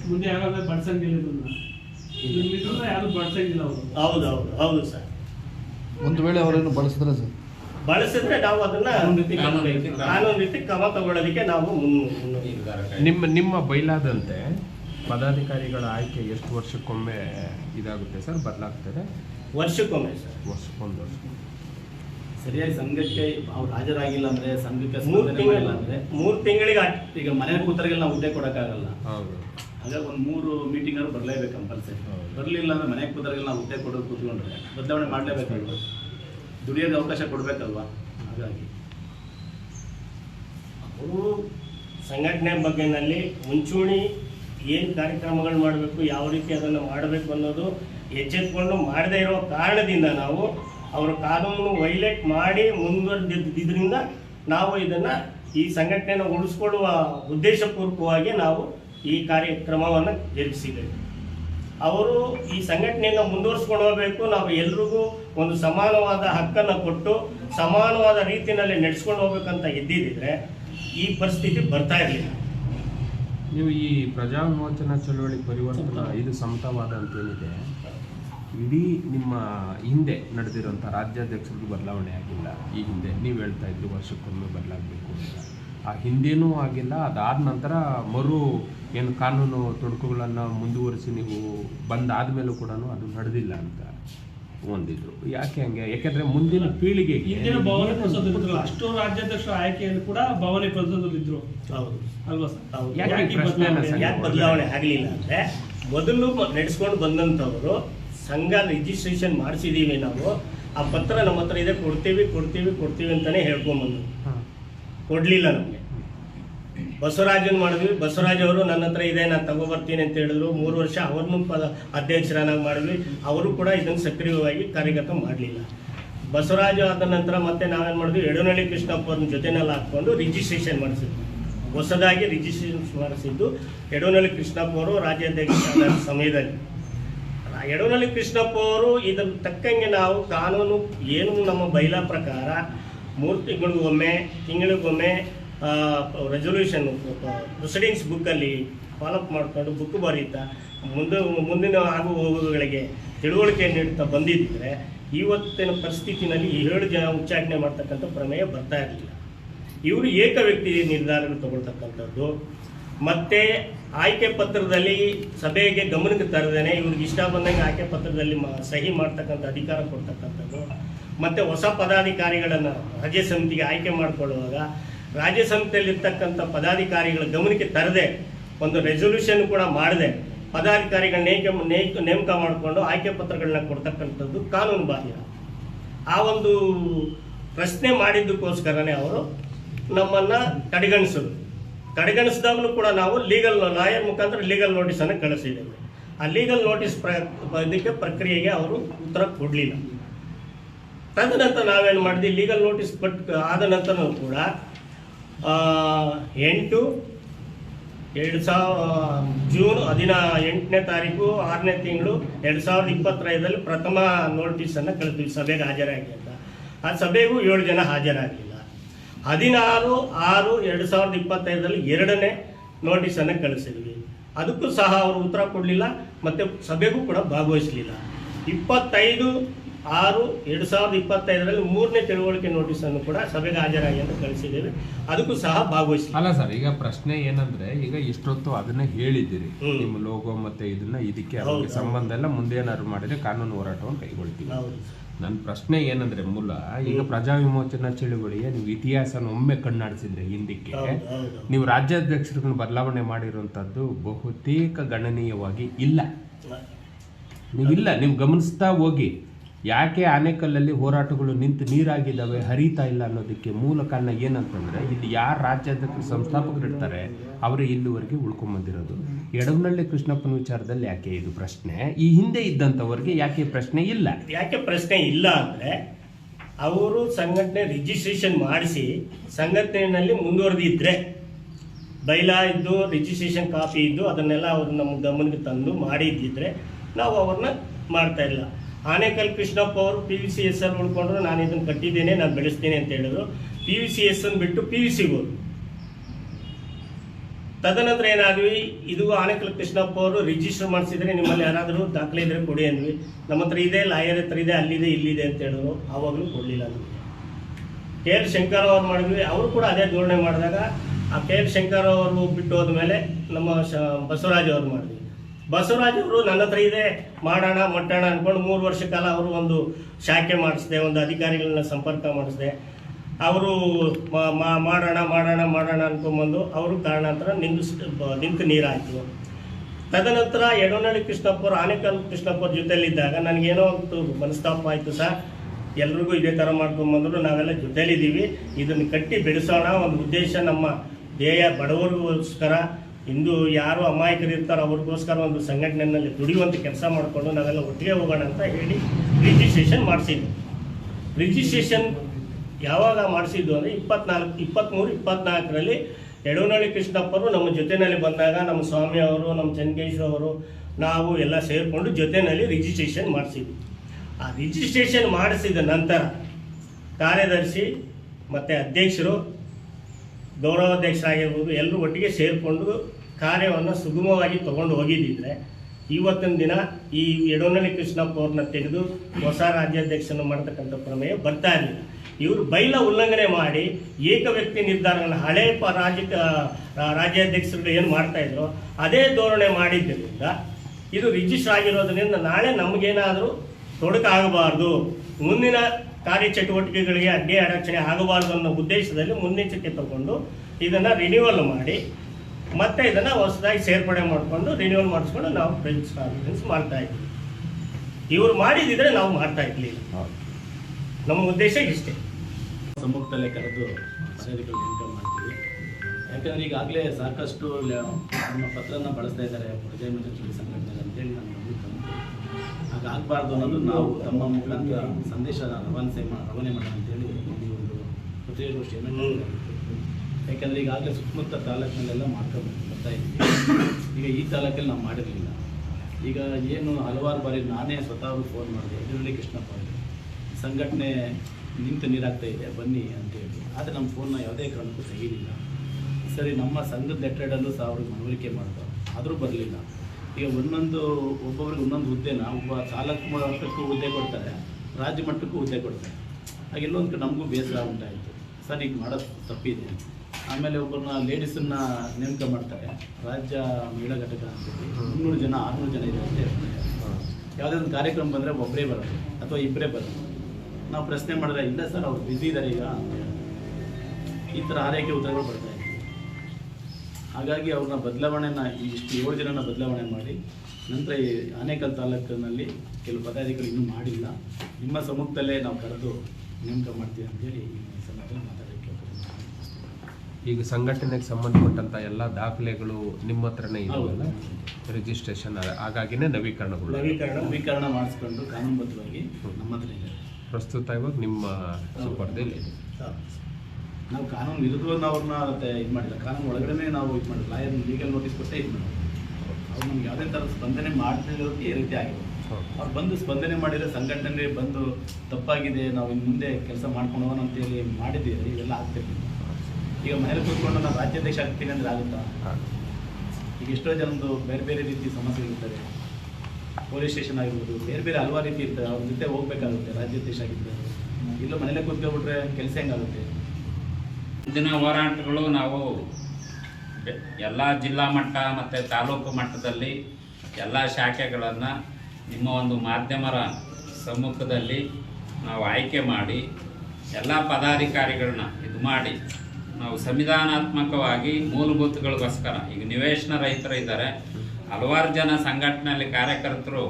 ಮುಂದೆ ಬಳಸಂಗಿಲ್ಲ ಇದನ್ನ ಬಿಟ್ರೆ ಯಾರು ಬಳಸಂಗಿಲ್ಲ ಅವರು. ಹೌದು ಹೌದು ಹೌದು ಸರ್. ಒಂದು ವೇಳೆ ಅವರನ್ನು ಬಳಸಿದ್ರೆ ಸರ್? ಬಳಸಿದ್ರೆ ನಾವು ಅದನ್ನ ಕಾನೂನು ರೀತಿ ಕ್ರಮ ತಗೊಳ್ಳೋದಕ್ಕೆ ನಾವು ನಿಮ್ಮ ನಿಮ್ಮ ಬೈಲಾದಂತೆ ಪದಾಧಿಕಾರಿಗಳ ಆಯ್ಕೆ ಎಷ್ಟು ವರ್ಷಕ್ಕೊಮ್ಮೆ ಇದಾಗುತ್ತೆ ಸರ್? ಬದಲಾಗ್ತದೆ? ವರ್ಷಕ್ಕೊಮ್ಮೆ ಸರ್. ವರ್ಷಕ್ಕೊಂದು ವರ್ಷ. ಸರಿಯಾಗಿ ಸಂಘಕ್ಕೆ ಅವ್ರು ಹಾಜರಾಗಿಲ್ಲ ಅಂದ್ರೆ ಸಂಘಕ್ಕೆ ಮೂರು ತಿಂಗಳಿಲ್ಲ ಅಂದ್ರೆ ಮೂರು ತಿಂಗಳಿಗೆ ಈಗ ಮನೆ ಕೂತರಿಗೆ ನಾವು ಹುದ್ದೆ ಕೊಡಕ್ಕಾಗಲ್ಲ. ಹೌದು. ಹಾಗಾಗಿ ಒಂದು ಮೂರು ಮೀಟಿಂಗ್ ಆದ್ರೂ ಬರಲೇಬೇಕು ಕಂಪಲ್ಸರಿ ಬರ್ಲಿಲ್ಲ ಬರಲಿಲ್ಲ ಅಂದ್ರೆ ಮನೆ ಕೂತರಿಗೆಲ್ಲ ನಾವು ಹುದ್ದೆ ಕೊಡೋದು ಕೂತ್ಕೊಂಡ್ರೆ ಬದಲಾವಣೆ ಮಾಡಲೇಬೇಕಲ್ವ ದುಡಿಯೋದು ಅವಕಾಶ ಕೊಡಬೇಕಲ್ವಾ? ಹಾಗಾಗಿ. ಅವರು ಸಂಘಟನೆ ಬಗ್ಗೆನಲ್ಲಿ ಮುಂಚೂಣಿ ಏನು ಕಾರ್ಯಕ್ರಮಗಳು ಮಾಡಬೇಕು ಯಾವ ರೀತಿ ಅದನ್ನು ಮಾಡಬೇಕು ಅನ್ನೋದು ಎಚ್ಚೆತ್ಕೊಂಡು ಮಾಡದೇ ಇರೋ ಕಾರಣದಿಂದ ನಾವು ಅವರು ಕಾನೂನು ವೈಲೇಟ್ ಮಾಡಿ ಮುಂದುವರೆದಿದ್ದರಿಂದ ನಾವು ಇದನ್ನು ಈ ಸಂಘಟನೆಯನ್ನು ಉಳಿಸ್ಕೊಳ್ಳುವ ಉದ್ದೇಶಪೂರ್ವಕವಾಗಿ ನಾವು ಈ ಕಾರ್ಯಕ್ರಮವನ್ನು ಜರುಗಿಸಿದ್ದೇವೆ. ಅವರು ಈ ಸಂಘಟನೆಯನ್ನು ಮುಂದುವರಿಸ್ಕೊಂಡು ಹೋಗಬೇಕು ನಾವು ಎಲ್ರಿಗೂ ಒಂದು ಸಮಾನವಾದ ಹಕ್ಕನ್ನು ಕೊಟ್ಟು ಸಮಾನವಾದ ರೀತಿಯಲ್ಲಿ ನಡೆಸ್ಕೊಂಡು ಹೋಗ್ಬೇಕಂತ ಇದ್ದಿದ್ದಿದ್ರೆ ಈ ಪರಿಸ್ಥಿತಿ ಬರ್ತಾ ಇರಲಿಲ್ಲ. ನೀವು ಈ ಪ್ರಜಾ ವಿಮೋಚನಾ ಚಳವಳಿ ಪರಿವರ್ತನಾ ಇದು ಸಮತಾವಾದ ಅಂತೇನಿದೆ. ಇಡೀ ನಿಮ್ಮ ಹಿಂದೆ ನಡೆದಿರುವಂಥ ರಾಜ್ಯಾಧ್ಯಕ್ಷರಿಗೂ ಬದಲಾವಣೆ ಆಗಿಲ್ಲ. ಈ ಹಿಂದೆ ನೀವು ಹೇಳ್ತಾ ಇದ್ದು ವರ್ಷಕ್ಕೊಮ್ಮೆ ಬದಲಾಗಬೇಕು ಅಂತ. ಆ ಹಿಂದೆನೂ ಆಗಿಲ್ಲ ಅದಾದ ನಂತರ ಮರು ಏನು ಕಾನೂನು ತೊಡಕುಗಳನ್ನು ಮುಂದುವರಿಸಿ ನೀವು ಬಂದಾದ ಮೇಲೂ ಕೂಡ ಅದು ನಡೆದಿಲ್ಲ ಅಂತ ಒಂದಿದ್ರು ಯಾಕೆ ಹಂಗೆ? ಯಾಕೆಂದ್ರೆ ಮುಂದಿನ ಪೀಳಿಗೆಗೆ ಹಿಂದಿನ ಭವನ ಅಷ್ಟು ರಾಜ್ಯಾಧ್ಯಕ್ಷರ ಆಯ್ಕೆಯಲ್ಲಿ ಕೂಡ ಭವನ ಪ್ರಸಾದರಿದ್ರು ಹೌದು. ಅಲ್ವಾ ಸರ್? ಯಾಕೆ ಬದಲಾವಣೆ? ಯಾಕೆ ಬದಲಾವಣೆ ಆಗಲಿಲ್ಲ ಅಂದ್ರೆ ಮೊದಲು ನಡೆಸ್ಕೊಂಡು ಬಂದಂಥವರು ಸಂಘ ರಿಜಿಸ್ಟ್ರೇಷನ್ ಮಾಡಿಸಿದ್ದೀವಿ ನಾವು ಆ ಪತ್ರ ನಮ್ಮ ಹತ್ರ ಇದೆ ಕೊಡ್ತೀವಿ ಕೊಡ್ತೀವಿ ಕೊಡ್ತೀವಿ ಅಂತಲೇ ಹೇಳ್ಕೊಂಬಂದು ಕೊಡಲಿಲ್ಲ ನಮಗೆ. ಬಸವರಾಜನ್ ಮಾಡಿದ್ವಿ ಬಸವರಾಜ್ ಅವರು ನನ್ನ ಹತ್ರ ಇದೆ ನಾನು ತಗೊಬರ್ತೀನಿ ಅಂತ ಹೇಳಿದ್ರು. ಮೂರು ವರ್ಷ ಅವ್ರನ್ನೂ ಪದ ಅಧ್ಯಕ್ಷರನ್ನಾಗಿ ಮಾಡಿದ್ವಿ. ಅವರು ಕೂಡ ಇದನ್ನು ಸಕ್ರಿಯವಾಗಿ ಕಾರ್ಯಗತ ಮಾಡಲಿಲ್ಲ. ಬಸವರಾಜ್ ಆದ ನಂತರ ಮತ್ತೆ ನಾವೇನು ಮಾಡಿದ್ವಿ ಎಡನಳ್ಳಿ ಕೃಷ್ಣಪ್ಪ ಅವ್ರನ್ನ ಜೊತೆನಲ್ಲಿ ಹಾಕ್ಕೊಂಡು ರಿಜಿಸ್ಟ್ರೇಷನ್ ಮಾಡಿಸಿದ್ವಿ. ಹೊಸದಾಗಿ ರಿಜಿಸ್ಟ್ರೇಷನ್ ಮಾಡಿಸಿದ್ದು ಎಡೋನಳ್ಳಿ ಕೃಷ್ಣಪ್ಪ ಅವರು ರಾಜ್ಯಾಧ್ಯಕ್ಷ ಸಮಯದಲ್ಲಿ. ಎಡನಹಳ್ಳಿ ಕೃಷ್ಣಪ್ಪ ಅವರು ಇದನ್ನು ತಕ್ಕಂಗೆ ನಾವು ಕಾನೂನು ಏನು ನಮ್ಮ ಬೈಲಾ ಪ್ರಕಾರ ಮೂರು ತಿಂಗಳಿಗೊಮ್ಮೆ ತಿಂಗಳಿಗೊಮ್ಮೆ ರೆಸೊಲ್ಯೂಷನ್ ಪ್ರೊಸೀಡಿಂಗ್ಸ್ ಬುಕ್ಕಲ್ಲಿ ಫಾಲೋಅಪ್ ಮಾಡಿಕೊಂಡು ಬುಕ್ ಬರೀತಾ ಮುಂದೆ, ಮುಂದಿನ ಆಗು ಹೋಗುಗಳಿಗೆ ತಿಳುವಳಿಕೆ ನೀಡ್ತಾ ಬಂದಿದ್ದರೆ ಇವತ್ತಿನ ಪರಿಸ್ಥಿತಿನಲ್ಲಿ ಏಳು ಜನ ಉಚ್ಚಾಟನೆ ಮಾಡ್ತಕ್ಕಂಥ ಪ್ರಮೇಯ ಬರ್ತಾ ಇರಲಿಲ್ಲ. ಇವರು ಏಕ ವ್ಯಕ್ತಿ ನಿರ್ಧಾರಗಳು ತಗೊಳ್ತಕ್ಕಂಥದ್ದು. ಮತ್ತೆ ಆಯ್ಕೆ ಪತ್ರದಲ್ಲಿ ಸಭೆಗೆ ಗಮನಕ್ಕೆ ತರದೇನೆ ಇವ್ರಿಗೆ ಇಷ್ಟ ಬಂದಂಗೆ ಆಯ್ಕೆ ಪತ್ರದಲ್ಲಿ ಸಹಿ ಮಾಡ್ತಕ್ಕಂಥ ಅಧಿಕಾರ ಕೊಡ್ತಕ್ಕಂಥದ್ದು. ಮತ್ತೆ ಹೊಸ ಪದಾಧಿಕಾರಿಗಳನ್ನು ರಾಜ್ಯ ಸಮಿತಿಗೆ ಆಯ್ಕೆ ಮಾಡಿಕೊಳ್ಳುವಾಗ ರಾಜ್ಯ ಸಮಿತಿಯಲ್ಲಿರ್ತಕ್ಕಂಥ ಪದಾಧಿಕಾರಿಗಳ ಗಮನಕ್ಕೆ ತರದೆ ಒಂದು ರೆಸೊಲ್ಯೂಷನ್ ಕೂಡ ಮಾಡದೆ ಪದಾಧಿಕಾರಿಗಳ ನೇಕ ನೇಮಕ ಮಾಡಿಕೊಂಡು ಆಯ್ಕೆ ಪತ್ರಗಳನ್ನ ಕೊಡ್ತಕ್ಕಂಥದ್ದು ಕಾನೂನು ಬಾಹಿರ. ಆ ಒಂದು ಪ್ರಶ್ನೆ ಮಾಡಿದ್ದಕ್ಕೋಸ್ಕರನೇ ಅವರು ನಮ್ಮನ್ನ ಕಡೆಗಣಿಸಿದ್ರು ಕಡೆಗಣಿಸಿದಾಗಲೂ ಕೂಡ ನಾವು ಲೀಗಲ್ ಲಾಯರ್ ಮುಖಾಂತರ ಲೀಗಲ್ ನೋಟಿಸನ್ನು ಕಳಿಸಿದ್ದೇವೆ. ಆ ಲೀಗಲ್ ನೋಟಿಸ್ ಇದಕ್ಕೆ ಪ್ರಕ್ರಿಯೆಗೆ ಅವರು ಉತ್ತರ ಕೊಡಲಿಲ್ಲ. ತದನಂತರ ನಾವೇನು ಮಾಡಿದ್ವಿ? ಲೀಗಲ್ ನೋಟಿಸ್ ಕೊಟ್ಟು ಆದ ನಂತರ ಕೂಡ ಎಂಟು, ಎರಡು ಸಾವಿರ, ಜೂನ್ ಹದಿನ ಎಂಟನೇ ತಾರೀಕು, ಆರನೇ ತಿಂಗಳು ಎರಡು ಸಾವಿರದ ಇಪ್ಪತ್ತೈದರಲ್ಲಿ ಪ್ರಥಮ ನೋಟಿಸನ್ನು ಕಳಿಸ್ತೀವಿ ಸಭೆಗೆ ಹಾಜರಾಗಿ ಅಂತ. ಆ ಸಭೆಗೂ ಏಳು ಜನ ಹಾಜರಾಗಲಿಲ್ಲ ಹದಿನಾರು ಆರು ಎರಡು ಸಾವಿರದ ಇಪ್ಪತ್ತೈದರಲ್ಲಿ ಎರಡನೇ ನೋಟಿಸನ್ನು ಕಳಿಸಿದ್ವಿ. ಅದಕ್ಕೂ ಸಹ ಅವರು ಉತ್ತರ ಕೊಡಲಿಲ್ಲ ಮತ್ತು ಸಭೆಗೂ ಕೂಡ ಭಾಗವಹಿಸಲಿಲ್ಲ. ಇಪ್ಪತ್ತೈದು ಆರು ಎರಡು ಸಾವಿರದ ಇಪ್ಪತ್ತೈದರಲ್ಲಿ ಮೂರನೇ ತಿಳುವಳಿಕೆ ನೋಟಿಸನ್ನು ಕೂಡ ಸಭೆಗೆ ಹಾಜರಾಗಿ ಅಂತ ಕಳಿಸಿದ್ದೇವೆ. ಅದಕ್ಕೂ ಸಹ ಭಾಗವಹಿಸಿ ಅಲ್ಲ ಸರ್ ಈಗ ಪ್ರಶ್ನೆ ಏನಂದ್ರೆ ಈಗ ಇಷ್ಟೊತ್ತು ಅದನ್ನ ಹೇಳಿದ್ದೀರಿ. ನಿಮ್ಮ ಲೋಗೋ ಮತ್ತೆ ಇದನ್ನ ಇದಕ್ಕೆ ಸಂಬಂಧ ಎಲ್ಲ ಮುಂದೆ ಏನಾದ್ರು ಮಾಡಿದ್ರೆ ಕಾನೂನು ಹೋರಾಟವನ್ನು ಕೈಗೊಳ್ತೀವಿ. ಹೌದು ನನ್ನ ಪ್ರಶ್ನೆ ಏನಂದ್ರೆ ಮೂಲ ಈಗ ಪ್ರಜಾ ವಿಮೋಚನಾ ಚಳುವಳಿಯ ನೀವು ಇತಿಹಾಸನ ಒಮ್ಮೆ ಕಣ್ಣಾಡಿಸಿದ್ರೆ ಹಿಂದಕ್ಕೆ ಹೌದು, ಹೌದು. ನೀವು ರಾಜ್ಯಾಧ್ಯಕ್ಷರುಗಳನ್ನ ಬದಲಾವಣೆ ಮಾಡಿರುವಂತದ್ದು ಬಹುತೇಕ ಗಣನೀಯವಾಗಿ ಇಲ್ಲ. ನೀವಿಲ್ಲ ನೀವು ಗಮನಿಸ್ತಾ ಹೋಗಿ. ಯಾಕೆ ಆನೆಕಲ್ಲಲ್ಲಿ ಹೋರಾಟಗಳು ನಿಂತು ನೀರಾಗಿದ್ದಾವೆ, ಹರಿತಾ ಇಲ್ಲ ಅನ್ನೋದಕ್ಕೆ ಮೂಲ ಕಾರಣ ಏನಂತಂದರೆ, ಇಲ್ಲಿ ಯಾರು ರಾಜ್ಯಾಧ್ಯಕ್ಷ ಸಂಸ್ಥಾಪಕರು ಇರ್ತಾರೆ ಅವರೇ ಇಲ್ಲಿವರೆಗೆ ಉಳ್ಕೊಂಬಂದಿರೋದು. ಎಡವನಹಳ್ಳಿ ಕೃಷ್ಣಪ್ಪನ ವಿಚಾರದಲ್ಲಿ ಯಾಕೆ ಇದು ಪ್ರಶ್ನೆ? ಈ ಹಿಂದೆ ಇದ್ದಂಥವ್ರಿಗೆ ಯಾಕೆ ಪ್ರಶ್ನೆ ಇಲ್ಲ? ಯಾಕೆ ಪ್ರಶ್ನೆ ಇಲ್ಲ ಅಂದರೆ, ಅವರು ಸಂಘಟನೆ ರಿಜಿಸ್ಟ್ರೇಷನ್ ಮಾಡಿಸಿ, ಸಂಘಟನೆಯಲ್ಲಿ ಮುಂದುವರೆದಿದ್ದರೆ ಬೈಲಾ ಇದ್ದು ರಿಜಿಸ್ಟ್ರೇಷನ್ ಕಾಪಿ ಇದ್ದು, ಅದನ್ನೆಲ್ಲ ಅವರು ನಮ್ಮ ಗಮನಕ್ಕೆ ತಂದು ಮಾಡಿದ್ದಿದ್ರೆ, ನಾವು ಅವ್ರನ್ನ ಮಾಡ್ತಾ ಇಲ್ಲ. ಆನೇಕಲ್ ಕೃಷ್ಣಪ್ಪ ಅವರು ಪಿ ವಿ ಸಿ ಎಸ್ ಅಲ್ಲಿ ಉಳ್ಕೊಂಡ್ರು, ನಾನು ಇದನ್ನು ಕಟ್ಟಿದ್ದೇನೆ, ನಾನು ಬೆಳೆಸ್ತೇನೆ ಅಂತ ಹೇಳಿದ್ರು. ಪಿ ವಿ ಸಿ ಎಸ್ ಅನ್ನು ಬಿಟ್ಟು ಪಿ ವಿ ಸಿಗೆ ತದನಂತರ ಏನಾದ್ವಿ? ಇದು ಆನೇಕಲ್ ಕೃಷ್ಣಪ್ಪ ಅವರು ರಿಜಿಸ್ಟರ್ ಮಾಡಿಸಿದ್ರೆ ನಿಮ್ಮಲ್ಲಿ ಯಾರಾದರೂ ದಾಖಲೆ ಇದ್ರೆ ಕೊಡಿ ಅಂದ್ವಿ. ನಮ್ಮ ಹತ್ರ ಇದೆ ಲಾಯರ್ ಹತ್ರ ಇದೆ, ಅಲ್ಲಿದೆ, ಇಲ್ಲಿದೆ ಅಂತ ಹೇಳಿದ್ರು. ಆವಾಗಲೂ ಕೊಡಲಿಲ್ಲ ನಮಗೆ. ಕೆ ಎಲ್ ಶಂಕರ್ ಅವ್ರು ಮಾಡಿದ್ವಿ. ಅವರು ಕೂಡ ಅದೇ ಧೋರಣೆ ಮಾಡಿದಾಗ ಆ ಕೆ ಎಲ್ ಶಂಕರ್ ಅವರು ಬಿಟ್ಟು ಹೋದ್ಮೇಲೆ ನಮ್ಮ ಶ ಬಸವರಾಜ್ ಅವ್ರು ಮಾಡಿದ್ವಿ. ಬಸವರಾಜ್ ಅವರು ನನ್ನ ಹತ್ರ ಇದೆ ಮಾಡೋಣ, ಮಟ್ಟೋಣ ಅಂದ್ಕೊಂಡು ಮೂರು ವರ್ಷ ಕಾಲ ಅವರು ಒಂದು ಶಾಖೆ ಮಾಡಿಸಿದೆ, ಒಂದು ಅಧಿಕಾರಿಗಳನ್ನ ಸಂಪರ್ಕ ಮಾಡಿಸಿದೆ. ಅವರು ಮಾಡೋಣ ಮಾಡೋಣ ಮಾಡೋಣ ಅಂದ್ಕೊಂಬಂದು ಅವರು ಕಾರಣಾಂತರ ನಿಂದಿಸ್ ನಿಂತು ನೀರಾಯಿತು. ತದನಂತರ ಯಡೋನಹಳ್ಳಿ ಕೃಷ್ಣಪ್ಪರು ಆನೇಕಲ್ ಕೃಷ್ಣಪ್ಪರ ಜೊತೆಲಿದ್ದಾಗ ನನಗೇನೋ ಒಂದು ಮನಸ್ತಾಪ ಆಯಿತು ಸರ್. ಎಲ್ರಿಗೂ ಇದೇ ಥರ ಮಾಡ್ಕೊಂಬಂದ್ರು ನಾವೆಲ್ಲ ಜೊತೆಲಿದ್ದೀವಿ ಇದನ್ನು ಕಟ್ಟಿ ಬೆಳೆಸೋಣ ಒಂದು ಉದ್ದೇಶ ನಮ್ಮ ಧ್ಯೇಯ ಬಡವರಿಗೋಸ್ಕರ ಇಂದು ಯಾರು ಅಮಾಯಕರು ಇರ್ತಾರೋ ಅವ್ರಿಗೋಸ್ಕರ ಒಂದು ಸಂಘಟನೆಯಲ್ಲಿ ದುಡಿಯುವಂತ ಕೆಲಸ ಮಾಡಿಕೊಂಡು ನಾವೆಲ್ಲ ಒಟ್ಟಿಗೆ ಹೋಗೋಣ ಅಂತ ಹೇಳಿ ರಿಜಿಸ್ಟ್ರೇಷನ್ ಮಾಡಿಸಿದ್ವಿ. ರಿಜಿಸ್ಟ್ರೇಷನ್ ಯಾವಾಗ ಮಾಡಿಸಿದ್ದು ಅಂದರೆ ಇಪ್ಪತ್ನಾಲ್ಕು ಇಪ್ಪತ್ತ್ಮೂರು ಇಪ್ಪತ್ನಾಲ್ಕರಲ್ಲಿ ಯಡವನಹಳ್ಳಿ ಕೃಷ್ಣಪ್ಪರು ನಮ್ಮ ಜೊತೆಯಲ್ಲಿ ಬಂದಾಗ ನಮ್ಮ ಸ್ವಾಮಿ ಅವರು, ನಮ್ಮ ಚೆನ್ನಕೇಶ್ವರ ಅವರು, ನಾವು ಎಲ್ಲ ಸೇರಿಕೊಂಡು ಜೊತೆಯಲ್ಲಿ ರಿಜಿಸ್ಟ್ರೇಷನ್ ಮಾಡಿಸಿದ್ವಿ. ಆ ರಿಜಿಸ್ಟ್ರೇಷನ್ ಮಾಡಿಸಿದ ನಂತರ ಕಾರ್ಯದರ್ಶಿ ಮತ್ತು ಅಧ್ಯಕ್ಷರು, ಗೌರವಾಧ್ಯಕ್ಷರಾಗಿರ್ಬೋದು, ಎಲ್ಲರೂ ಒಟ್ಟಿಗೆ ಸೇರಿಕೊಂಡು ಕಾರ್ಯವನ್ನು ಸುಗಮವಾಗಿ ತಗೊಂಡು ಹೋಗಿದ್ದಿದ್ರೆ, ಇವತ್ತಿನ ದಿನ ಈ ಎಡೋನಳ್ಳಿ ಕೃಷ್ಣಪ್ಪ ಅವ್ರನ್ನ ತೆಗೆದು ಹೊಸ ರಾಜ್ಯಾಧ್ಯಕ್ಷನ ಮಾಡ್ತಕ್ಕಂಥ ಪ್ರಮೇಯ ಬರ್ತಾ ಇರಲಿಲ್ಲ. ಇವರು ಬೈಲ ಉಲ್ಲಂಘನೆ ಮಾಡಿ ಏಕ ವ್ಯಕ್ತಿ ನಿರ್ಧಾರಗಳನ್ನ ಹಳೆ ಪ ರಾಜ್ಯ ರಾಜ್ಯಾಧ್ಯಕ್ಷರು ಏನು ಮಾಡ್ತಾ ಇದ್ರು, ಅದೇ ಧೋರಣೆ ಮಾಡಿದ್ದರಿಂದ ಇದು ರಿಜಿಸ್ಟರ್ ಆಗಿರೋದ್ರಿಂದ ನಾಳೆ ನಮಗೇನಾದರೂ ತೊಡಕಾಗಬಾರ್ದು ಮುಂದಿನ ಕಾರ್ಯಚಟುವಟಿಕೆಗಳಿಗೆ ಅಡ್ಡಿ ಅಡಚಣೆ ಆಗಬಾರ್ದು ಅನ್ನೋ ಉದ್ದೇಶದಲ್ಲಿ ಮುನ್ನೆಚ್ಚರಿಕೆ ತಗೊಂಡು ಇದನ್ನು ರಿನ್ಯೂವಲ್ ಮಾಡಿ ಮತ್ತೆ ಇದನ್ನು ಹೊಸದಾಗಿ ಸೇರ್ಪಡೆ ಮಾಡಿಕೊಂಡು ರಿನ್ಯೂವಲ್ ಮಾಡಿಸ್ಕೊಂಡು ನಾವು ಪ್ರಿನ್ಸ್ ಕಾನ್ಫರೆನ್ಸ್ ಮಾಡ್ತಾ ಇದ್ವಿ. ಇವ್ರು ಮಾಡಿದಿದ್ರೆ ನಾವು ಮಾಡ್ತಾ ಇರ್ಲಿಲ್ಲ. ನಮ್ಮ ಉದ್ದೇಶ ಇಷ್ಟೇ. ಸಮ್ಮುಖದಲ್ಲೇ ಕರೆದು ಸೇರಿಕೊಂಡು ಇನ್ಕಮ್ ಮಾಡ್ತೀವಿ. ಯಾಕಂದ್ರೆ ಈಗಾಗಲೇ ಸಾಕಷ್ಟು ನಮ್ಮ ಪತ್ರನ ಬಳಸ್ತಾ ಇದ್ದಾರೆ ಪ್ರಜೆ ಮಂತ್ರಿ ಸಂಘಟನೆ ಅಂತೇಳಿ ನಾನು ಗಮನಕ್ಕೆ ಹಾಗಾಗಬಾರ್ದು ಅನ್ನೋದು ನಾವು ತಮ್ಮ ಮುಖಾಂತರ ಸಂದೇಶ ರವಾನಿಸೆ ರವಾನೆ ಮಾಡೋಣ ಅಂತೇಳಿ ಈ ಒಂದು ಪ್ರತಿಯೊಂದು ಮಾಡಿದ್ದಾರೆ. ಯಾಕಂದ್ರೆ ಈಗಾಗಲೇ ಸುತ್ತಮುತ್ತ ತಾಲೂಕಿನಲ್ಲೆಲ್ಲ ಮಾಡ್ಕೊಂಡು ಬರ್ತಾ ಇದ್ದೀವಿ ಈಗ ಈ ತಾಲೂಕಲ್ಲಿ ನಾವು ಮಾಡಿರಲಿಲ್ಲ. ಈಗ ಏನು ಹಲವಾರು ಬಾರಿ ನಾನೇ ಸ್ವತಃ ಫೋನ್ ಮಾಡಿದೆ, ಎದುರುಳ್ಳಿ ಕೃಷ್ಣಪ್ಪ ಅವರಿಗೆ ಸಂಘಟನೆ ನಿಂತು ನೀರಾಗ್ತಾ ಇದೆ, ಬನ್ನಿ ಅಂತೇಳಿ ಆದರೆ ನಮ್ಮ ಫೋನ್ನ ಯಾವುದೇ ಕಾರಣಕ್ಕೂ ತೆಗೀಲಿಲ್ಲ. ಸರಿ, ನಮ್ಮ ಸಂಘದ ಲೆಟ್ರೇಡಲ್ಲೂ ಸಹ ಅವ್ರಿಗೆ ಮನವರಿಕೆ ಮಾಡಿದ್ರು. ಆದರೂ ಬರಲಿಲ್ಲ. ಈಗ ಒಂದೊಂದು, ಒಬ್ಬೊಬ್ರಿಗೆ ಒಂದೊಂದು ಹುದ್ದೆನ ಒಬ್ಬ ತಾಲೂಕು ಮಟ್ಟಕ್ಕೂ ಹುದ್ದೆ ಕೊಡ್ತಾರೆ, ರಾಜ್ಯ ಮಟ್ಟಕ್ಕೂ ಹುದ್ದೆ ಕೊಡ್ತಾರೆ. ಹಾಗೆ ಎಲ್ಲೊಂದು ನಮಗೂ ಬೇಸರ ಉಂಟಾಯಿತು. ಸರ್, ಈಗ ಮಾಡೋದು ತಪ್ಪಿದೆ ಆಮೇಲೆ ಒಬ್ಬರನ್ನ ಲೇಡೀಸನ್ನ ನೇಮಕ ಮಾಡ್ತಾರೆ. ರಾಜ್ಯ ಮಹಿಳಾ ಘಟಕ ಅಂತೇಳಿ ಮುನ್ನೂರು ಜನ ಆರುನೂರು ಜನ ಇದೆ ಅಂತ ಹೇಳ್ತಾರೆ. ಯಾವುದೇ ಒಂದು ಕಾರ್ಯಕ್ರಮ ಬಂದರೆ ಒಬ್ಬರೇ ಬರೋದು ಅಥವಾ ಇಬ್ಬರೇ ಬರೋದು ನಾವು ಪ್ರಶ್ನೆ ಮಾಡಿದ್ರೆ ಇಲ್ಲ ಸರ್ ಅವ್ರು ಬ್ಯುಸಿ ಇದ್ದಾರೆ ಈಗ ಅಂತ ಈ ಥರ ಆರೈಕೆ ಉತ್ತರಗಳು ಬರ್ತಾ ಇದೆ. ಹಾಗಾಗಿ ಅವ್ರನ್ನ ಬದಲಾವಣೆನ ಈ ಇಷ್ಟು ಏಳು ಜನನ ಬದಲಾವಣೆ ಮಾಡಿ ನಂತರ ಈ ಆನೇಕಲ್ ತಾಲೂಕಿನಲ್ಲಿ ಕೆಲವು ಪದಾಧಿಕಾರಿಗಳು ಇನ್ನೂ ಮಾಡಿಲ್ಲ. ನಿಮ್ಮ ಸಮ್ಮುಖದಲ್ಲೇ ನಾವು ಕರೆದು ನೇಮಕ ಮಾಡ್ತೀವಿ ಅಂತೇಳಿ ಈ ಸಂದರ್ಭದಲ್ಲಿ ಮಾತಾಡೋಕ್ಕೆ ಈಗ ಸಂಘಟನೆಗೆ ಸಂಬಂಧಪಟ್ಟಂತ ಎಲ್ಲ ದಾಖಲೆಗಳು ನಿಮ್ಮ ಹತ್ರನೇ ಇದಾವಲ್ಲ? ರಿಜಿಸ್ಟ್ರೇಷನ್ ಹಾಗಾಗಿನೇ ನವೀಕರಣಗಳು ನವೀಕರಣ ನವೀಕರಣ ಮಾಡಿಸ್ಕೊಂಡು ಕಾನೂನುಬದ್ಧವಾಗಿ ನಮ್ಮ ಹತ್ರ ಇದೆ. ಪ್ರಸ್ತುತ ಇವಾಗ ನಿಮ್ಮ ಸುಪರ್ದಲ್ಲಿ ಇದೆ. ನಾವು ಕಾನೂನು ವಿರುದ್ಧವಾಗಿ ಅವ್ರನ್ನ ಇದು ಮಾಡಿಲ್ಲ. ಕಾನೂನು ಒಳಗಡೆ ನಾವು ಇದು ಮಾಡಿಲ್ಲ. ಲಾಯರ್ ಲೀಗಲ್ ನೋಟಿಸ್ ಕೊಟ್ಟೇ ಇದು ಮಾಡಿಲ್ಲ. ಅವ್ರು ನಮ್ಗೆ ಯಾವುದೇ ಥರ ಸ್ಪಂದನೆ ಮಾಡ್ತಿರೋದಕ್ಕೆ ಈ ರೀತಿ ಆಗಿದೆ. ಅವ್ರು ಬಂದು ಸ್ಪಂದನೆ ಮಾಡಿದರೆ ಸಂಘಟನೆ ಬಂದು ತಪ್ಪಾಗಿದೆ ನಾವು ಇನ್ನು ಮುಂದೆ ಕೆಲಸ ಮಾಡ್ಕೊಂಡು ಹೋಗೋಣ ಅಂತೇಳಿ ಮಾಡಿದ್ದೀರಿ ಇವೆಲ್ಲ ಆಗ್ತಿರ್ಲಿಲ್ಲ. ಈಗ ಮನೇಲಿ ಕೂತ್ಕೊಂಡು ನಾನು ರಾಜ್ಯಾಧ್ಯಕ್ಷ ಆಗ್ತೀನಿ ಅಂದ್ರೆ ಆಗುತ್ತಾ? ಈಗ ಎಷ್ಟೋ ಜನದ್ದು ಬೇರೆ ಬೇರೆ ರೀತಿ ಸಮಸ್ಯೆ ಇರ್ತದೆ ಪೊಲೀಸ್ ಸ್ಟೇಷನ್ ಆಗಿರ್ಬೋದು ಬೇರೆ ಬೇರೆ ಹಲವಾರು ರೀತಿ ಇರ್ತದೆ ಅವ್ರ ಜೊತೆ ಹೋಗ್ಬೇಕಾಗುತ್ತೆ ರಾಜ್ಯಾಧ್ಯಕ್ಷ ಆಗಿರ್ತಾರೆ ಇಲ್ಲ ಮನೇಲೆ ಕೂತ್ಕೊಂಡ್ಬಿಟ್ರೆ ಕೆಲಸ ಹೆಂಗಾಗುತ್ತೆ? ಮುಂದಿನ ಹೋರಾಟಗಳು ನಾವು ಬೆ- ಎಲ್ಲ ಜಿಲ್ಲಾ ಮಟ್ಟ ಮತ್ತು ತಾಲೂಕು ಮಟ್ಟದಲ್ಲಿ ಎಲ್ಲ ಶಾಖೆಗಳನ್ನು ನಿಮ್ಮ ಒಂದು ಮಾಧ್ಯಮರ ಸಮ್ಮುಖದಲ್ಲಿ ನಾವು ಆಯ್ಕೆ ಮಾಡಿ ಎಲ್ಲ ಪದಾಧಿಕಾರಿಗಳನ್ನ ಇದು ಮಾಡಿ ನಾವು ಸಂವಿಧಾನಾತ್ಮಕವಾಗಿ ಮೂಲಭೂತಗಳಿಗೋಸ್ಕರ, ಈಗ ನಿವೇಶನ ರೈತರು ಇದ್ದಾರೆ. ಹಲವಾರು ಜನ ಸಂಘಟನೆಯಲ್ಲಿ ಕಾರ್ಯಕರ್ತರು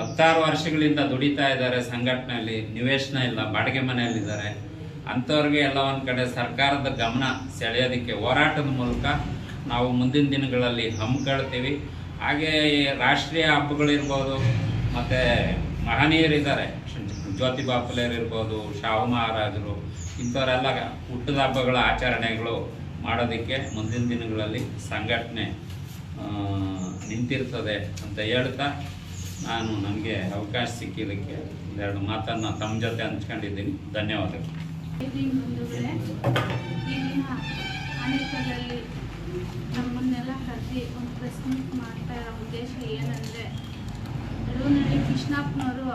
ಹತ್ತಾರು ವರ್ಷಗಳಿಂದ ದುಡಿತಾ ಇದ್ದಾರೆ ಸಂಘಟನೆಯಲ್ಲಿ, ನಿವೇಶನ ಇಲ್ಲ, ಬಾಡಿಗೆ ಮನೆಯಲ್ಲಿದ್ದಾರೆ. ಅಂಥವ್ರಿಗೆ ಎಲ್ಲ ಒಂದು ಕಡೆ ಸರ್ಕಾರದ ಗಮನ ಸೆಳೆಯೋದಕ್ಕೆ ಹೋರಾಟದ ಮೂಲಕ ನಾವು ಮುಂದಿನ ದಿನಗಳಲ್ಲಿ ಹಮ್ಮಿಕೊಳ್ತೀವಿ. ಹಾಗೇ ರಾಷ್ಟ್ರೀಯ ಹಬ್ಬಗಳಿರ್ಬೋದು ಮತ್ತು ಮಹನೀಯರಿದ್ದಾರೆ. ಜ್ಯೋತಿಬಾ ಬಾಪುಲೇರ್ ಇರ್ಬೋದು ಶಾಹು ಮಹಾರಾಜರು ಇಂಥವರೆಲ್ಲ ಹುಟ್ಟದ ಹಬ್ಬಗಳ ಆಚರಣೆಗಳು ಮಾಡೋದಕ್ಕೆ ಮುಂದಿನ ದಿನಗಳಲ್ಲಿ ಸಂಘಟನೆ ನಿಂತಿರ್ತದೆ ಅಂತ ಹೇಳ್ತಾ ನಾನು ನನಗೆ ಅವಕಾಶ ಸಿಕ್ಕಿದ್ದಕ್ಕೆ ಒಂದೆರಡು ಮಾತನ್ನು ತಮ್ಮ ಜೊತೆ ಹಂಚ್ಕೊಂಡಿದ್ದೀನಿ. ಧನ್ಯವಾದಗಳು. ನಮ್ಮನ್ನೆಲ್ಲ ಕರೆಸಿ ಒಂದು ಪ್ರೆಸ್ ಮೀಟ್ ಮಾಡ್ತಾ ಇರೋ ಉದ್ದೇಶ ಏನಂದರೆ ಕೃಷ್ಣಪ್ಪನವರು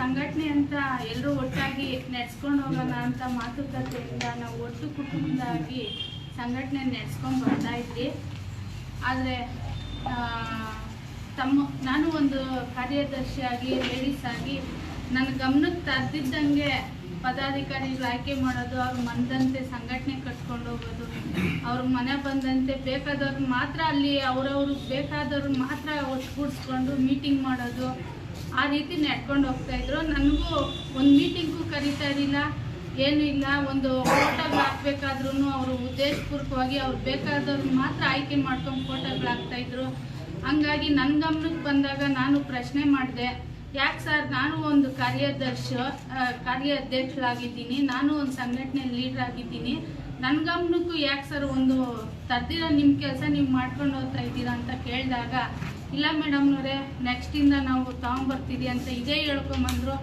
ಸಂಘಟನೆ ಅಂತ ಎಲ್ಲರೂ ಒಟ್ಟಾಗಿ ನಡೆಸ್ಕೊಂಡು ಹೋಗೋಣ ಅಂತ ಮಾತುಕತೆಯಿಂದ ನಾವು ಒಟ್ಟು ಕುಟುಂಬದಾಗಿ ಸಂಘಟನೆ ನಡೆಸ್ಕೊಂಡು ಬರ್ತಾ ಇದ್ವಿ. ಆದರೆ ತಮ್ಮ, ನಾನು ಒಂದು ಕಾರ್ಯದರ್ಶಿಯಾಗಿ ಲೇಡೀಸ್ ಆಗಿ ನನ್ನ ಗಮನಕ್ಕೆ ತರ್ದಿದ್ದಂಗೆ ಪದಾಧಿಕಾರಿಗಳು ಆಯ್ಕೆ ಮಾಡೋದು, ಅವ್ರ ಮನದಂತೆ ಸಂಘಟನೆ ಕಟ್ಕೊಂಡು ಹೋಗೋದು, ಅವ್ರ ಮನೆ ಬಂದಂತೆ ಬೇಕಾದವ್ರು ಮಾತ್ರ ಅಲ್ಲಿ ಅವ್ರವ್ರಿಗೆ ಬೇಕಾದವ್ರು ಮಾತ್ರ ಒಟ್ಟುಗೂಡಿಸ್ಕೊಂಡು ಮೀಟಿಂಗ್ ಮಾಡೋದು ಆ ರೀತಿ ನಡ್ಕೊಂಡು ಹೋಗ್ತಾ ಇದ್ರು. ನನಗೂ ಒಂದು ಮೀಟಿಂಗೂ ಕರೀತಾ ಇರಲಿಲ್ಲ. ಏನೂ ಇಲ್ಲ. ಒಂದು ಫೋಟೋಗಳು ಹಾಕ್ಬೇಕಾದ್ರೂ ಅವರು ಉದ್ದೇಶಪೂರ್ವಕವಾಗಿ ಅವ್ರು ಬೇಕಾದವ್ರು ಮಾತ್ರ ಆಯ್ಕೆ ಮಾಡ್ಕೊಂಡು ಫೋಟೋಗಳು ಹಾಕ್ತಾಯಿದ್ರು ಹಂಗಾಗಿ ನನ್ನ ಗಮನಕ್ಕೆ ಬಂದಾಗ ನಾನು ಪ್ರಶ್ನೆ ಮಾಡಿದೆ, ಯಾಕೆ ಸರ್, ನಾನು ಒಂದು ಕಾರ್ಯದರ್ಶಿ ಕಾರ್ಯಾಧ್ಯಕ್ಷರಾಗಿದ್ದೀನಿ ನಾನು ಒಂದು ಸಂಘಟನೆ ಲೀಡರ್ ಆಗಿದ್ದೀನಿ. ನನ್ನ ಗಮನಕ್ಕೂ ಯಾಕೆ ಸರ್ ಒಂದು ತರ್ದಿರೋ ನಿಮ್ಮ ಕೆಲಸ ನೀವು ಮಾಡ್ಕೊಂಡು ಹೋಗ್ತಾ ಇದ್ದೀರಾ? ಅಂತ ಕೇಳಿದಾಗ ಇಲ್ಲ ಮೇಡಮ್ನವರೇ ನೆಕ್ಸ್ಟಿಂದ ನಾವು ತಗೊಂಬರ್ತೀವಿ ಅಂತ ಇದೇ ಹೇಳ್ಕೊಂಬಂದರು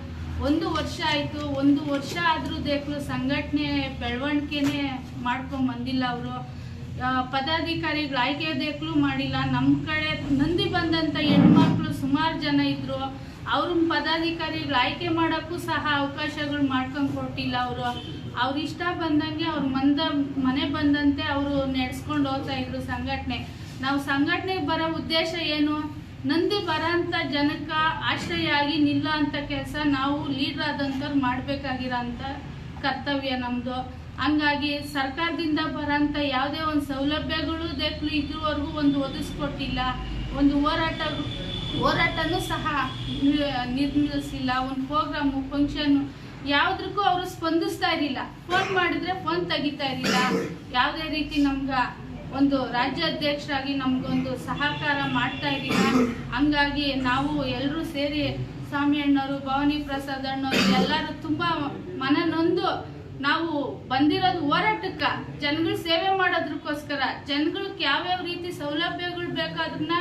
ಒಂದು ವರ್ಷ ಆಯಿತು, ಒಂದು ವರ್ಷ ಆದರೂ ದೇಕ್ಲು ಸಂಘಟನೆ ಬೆಳವಣಿಗೆನೇ ಮಾಡ್ಕೊಂಬಂದಿಲ್ಲ ಅವರು. ಪದಾಧಿಕಾರಿಗಳು ಆಯ್ಕೆ ದೇಕ್ಲು ಮಾಡಿಲ್ಲ. ನಮ್ಮ ಕಡೆ ನಂದಿ ಬಂದಂಥ ಹೆಣ್ಮಕ್ಳು ಸುಮಾರು ಜನ ಇದ್ದರು ಅವ್ರ ಪದಾಧಿಕಾರಿಗಳು ಆಯ್ಕೆ ಮಾಡೋಕ್ಕೂ ಸಹ ಅವಕಾಶಗಳು ಮಾಡ್ಕೊಂಡು ಕೊಟ್ಟಿಲ್ಲ ಅವರು. ಅವ್ರ ಇಷ್ಟ ಬಂದಂಗೆ ಅವ್ರ ಮಂದ ಮನೆ ಬಂದಂತೆ ಅವರು ನಡೆಸ್ಕೊಂಡು ಹೋಗ್ತಾ ಇದ್ರು ಸಂಘಟನೆ. ನಾವು ಸಂಘಟನೆಗೆ ಬರೋ ಉದ್ದೇಶ ಏನು? ನಂದಿ ಬರೋಂಥ ಜನಕ್ಕೆ ಆಶ್ರಯ ಆಗಿ ನಿಲ್ಲ ಅಂತ ಕೆಲಸ ನಾವು ಲೀಡರ್ ಆದಂಥವ್ರು ಮಾಡಬೇಕಾಗಿರೋ ಅಂಥ ಕರ್ತವ್ಯ ನಮ್ಮದು ಹಂಗಾಗಿ ಸರ್ಕಾರದಿಂದ ಬರೋಂಥ ಯಾವುದೇ ಒಂದು ಸೌಲಭ್ಯಗಳು ದೇಕ್ಲು ಇದುವರೆಗೂ ಒಂದು ಒದಗಿಸ್ಕೊಟ್ಟಿಲ್ಲ. ಒಂದು ಹೋರಾಟ, ಹೋರಾಟನೂ ಸಹ ನಿರ್ಮಿಸಿಲ್ಲ. ಒಂದು ಪ್ರೋಗ್ರಾಮು ಫಂಕ್ಷನ್ನು ಯಾವುದಕ್ಕೂ ಅವರು ಸ್ಪಂದಿಸ್ತಾ ಇರಲಿಲ್ಲ. ಫೋನ್ ಮಾಡಿದ್ರೆ ಫೋನ್ ತೆಗಿತಾ ಇರಲಿಲ್ಲ. ಯಾವುದೇ ರೀತಿ ನಮ್ಗೆ ಒಂದು ರಾಜ್ಯಾಧ್ಯಕ್ಷರಾಗಿ ನಮಗೊಂದು ಸಹಕಾರ ಮಾಡ್ತಾ ಇದ್ದೀವಿ ಹಂಗಾಗಿ ನಾವು ಎಲ್ಲರೂ ಸೇರಿ ಸ್ವಾಮಿ ಅಣ್ಣವರು ಭವಾನಿ ಪ್ರಸಾದ್ ಅಣ್ಣವರು ಎಲ್ಲರೂ ತುಂಬ ಮನನೊಂದು ನಾವು ಬಂದಿರೋದು ಹೋರಾಟಕ್ಕ. ಜನಗಳ ಸೇವೆ ಮಾಡೋದಕ್ಕೋಸ್ಕರ ಜನಗಳಿಗೆ ಯಾವ್ಯಾವ ರೀತಿ ಸೌಲಭ್ಯಗಳು ಬೇಕಾದ್ರನ್ನ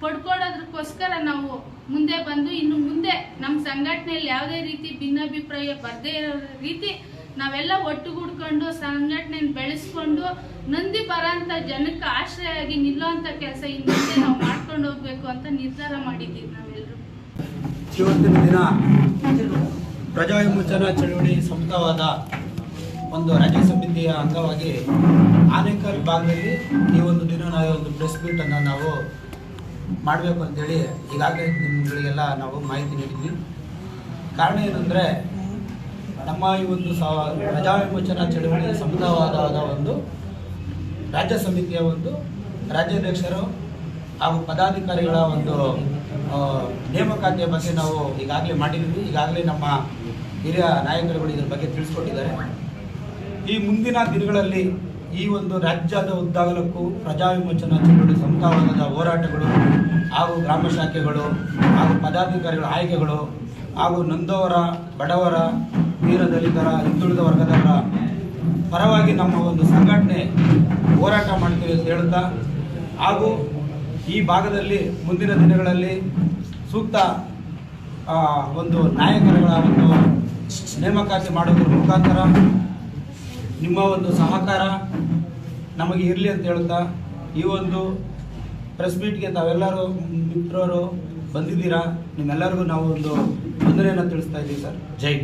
ಪಡ್ಕೊಳೋದಕ್ಕೋಸ್ಕರ ನಾವು ಮುಂದೆ ಬಂದು ಇನ್ನು ಮುಂದೆ ನಮ್ಮ ಸಂಘಟನೆಯಲ್ಲಿ ಯಾವುದೇ ರೀತಿ ಭಿನ್ನಾಭಿಪ್ರಾಯ ಬರದೇ ಇರೋ ರೀತಿ ನಾವೆಲ್ಲ ಒಟ್ಟುಗೂಡ್ಕೊಂಡು ಸಂಘಟನೆ ಬೆಳೆಸ್ಕೊಂಡು ನಂದಿ ಬರೋಂಥ ಜನಕ್ಕೆ ಆಶ್ರಯ ಆಗಿ ಅಂತ ಕೆಲಸ ಇನ್ನು ಮುಂದೆ ನಾವು ಮಾಡ್ಕೊಂಡು ಹೋಗ್ಬೇಕು ಅಂತ ನಿರ್ಧಾರ ಮಾಡಿದ್ದೀವಿ ನಾವೆಲ್ಲರೂ ಇವತ್ತಿನ ದಿನ. ಪ್ರಜಾ ವಿಮೋಚನಾ ಚಳವಳಿ ಸಮತವಾದ ಒಂದು ರಾಜ್ಯ ಸಮಿತಿಯ ಅಂಗವಾಗಿ ಆನೇಕಲ್ ಭಾಗದಲ್ಲಿ ಈ ಒಂದು ದಿನ ನಾವು ಒಂದು ಪ್ರೆಸ್ ಮೀಟನ್ನು ನಾವು ಮಾಡಬೇಕು ಅಂತೇಳಿ ಈಗಾಗಲೇ ನಿಮ್ಮಗಳಿಗೆಲ್ಲ ನಾವು ಮಾಹಿತಿ ನೀಡಿದ್ವಿ. ಕಾರಣ ಏನಂದರೆ ನಮ್ಮ ಈ ಒಂದು ಸ ಪ್ರಜಾ ವಿಮೋಚನಾ ಚಳವಳಿ ಸಂಬಂಧವಾದ ಒಂದು ರಾಜ್ಯ ಸಮಿತಿಯ ಒಂದು ರಾಜ್ಯಾಧ್ಯಕ್ಷರು ಹಾಗೂ ಪದಾಧಿಕಾರಿಗಳ ಒಂದು ನೇಮಕಾತಿಯ ಬಗ್ಗೆ ನಾವು ಈಗಾಗಲೇ ಮಾಡಿದ್ದೀವಿ. ಈಗಾಗಲೇ ನಮ್ಮ ಹಿರಿಯ ನಾಯಕರುಗಳು ಇದರ ಬಗ್ಗೆ ತಿಳಿಸ್ಕೊಟ್ಟಿದ್ದಾರೆ. ಈ ಮುಂದಿನ ದಿನಗಳಲ್ಲಿ ಈ ಒಂದು ರಾಜ್ಯದ ಉದ್ದಾಗಲಕ್ಕೂ ಪ್ರಜಾ ವಿಮೋಚನಾ ಚಳವಳಿ ಸಮತಾವಾದದ ಹೋರಾಟಗಳು ಹಾಗೂ ಗ್ರಾಮ ಶಾಖೆಗಳು ಹಾಗೂ ಪದಾಧಿಕಾರಿಗಳ ಆಯ್ಕೆಗಳು ಹಾಗೂ ನೊಂದವರ ಬಡವರ ತೀರ ದಲಿತರ ಹಿಂದುಳಿದ ವರ್ಗದವರ ಪರವಾಗಿ ನಮ್ಮ ಒಂದು ಸಂಘಟನೆ ಹೋರಾಟ ಮಾಡ್ತೀವಿ ಅಂತ ಹೇಳುತ್ತಾ, ಹಾಗೂ ಈ ಭಾಗದಲ್ಲಿ ಮುಂದಿನ ದಿನಗಳಲ್ಲಿ ಸೂಕ್ತ ಒಂದು ನಾಯಕರುಗಳ ಒಂದು ನೇಮಕಾತಿ ಮಾಡೋದ್ರ ಮುಖಾಂತರ ನಿಮ್ಮ ಒಂದು ಸಹಕಾರ ನಮಗೆ ಇರಲಿ ಅಂತ ಹೇಳುತ್ತಾ, ಈ ಒಂದು ಪ್ರೆಸ್ ಮೀಟ್ಗೆ ತಾವೆಲ್ಲರೂ ಮಿತ್ರರು ಬಂದಿದ್ದೀರಾ ನಿಮ್ಮೆಲ್ಲರಿಗೂ ನಾವು ಒಂದು ತೊಂದರೆಯನ್ನು ತಿಳಿಸ್ತಾ ಇದ್ದೀವಿ ಸರ್ ಜೈ.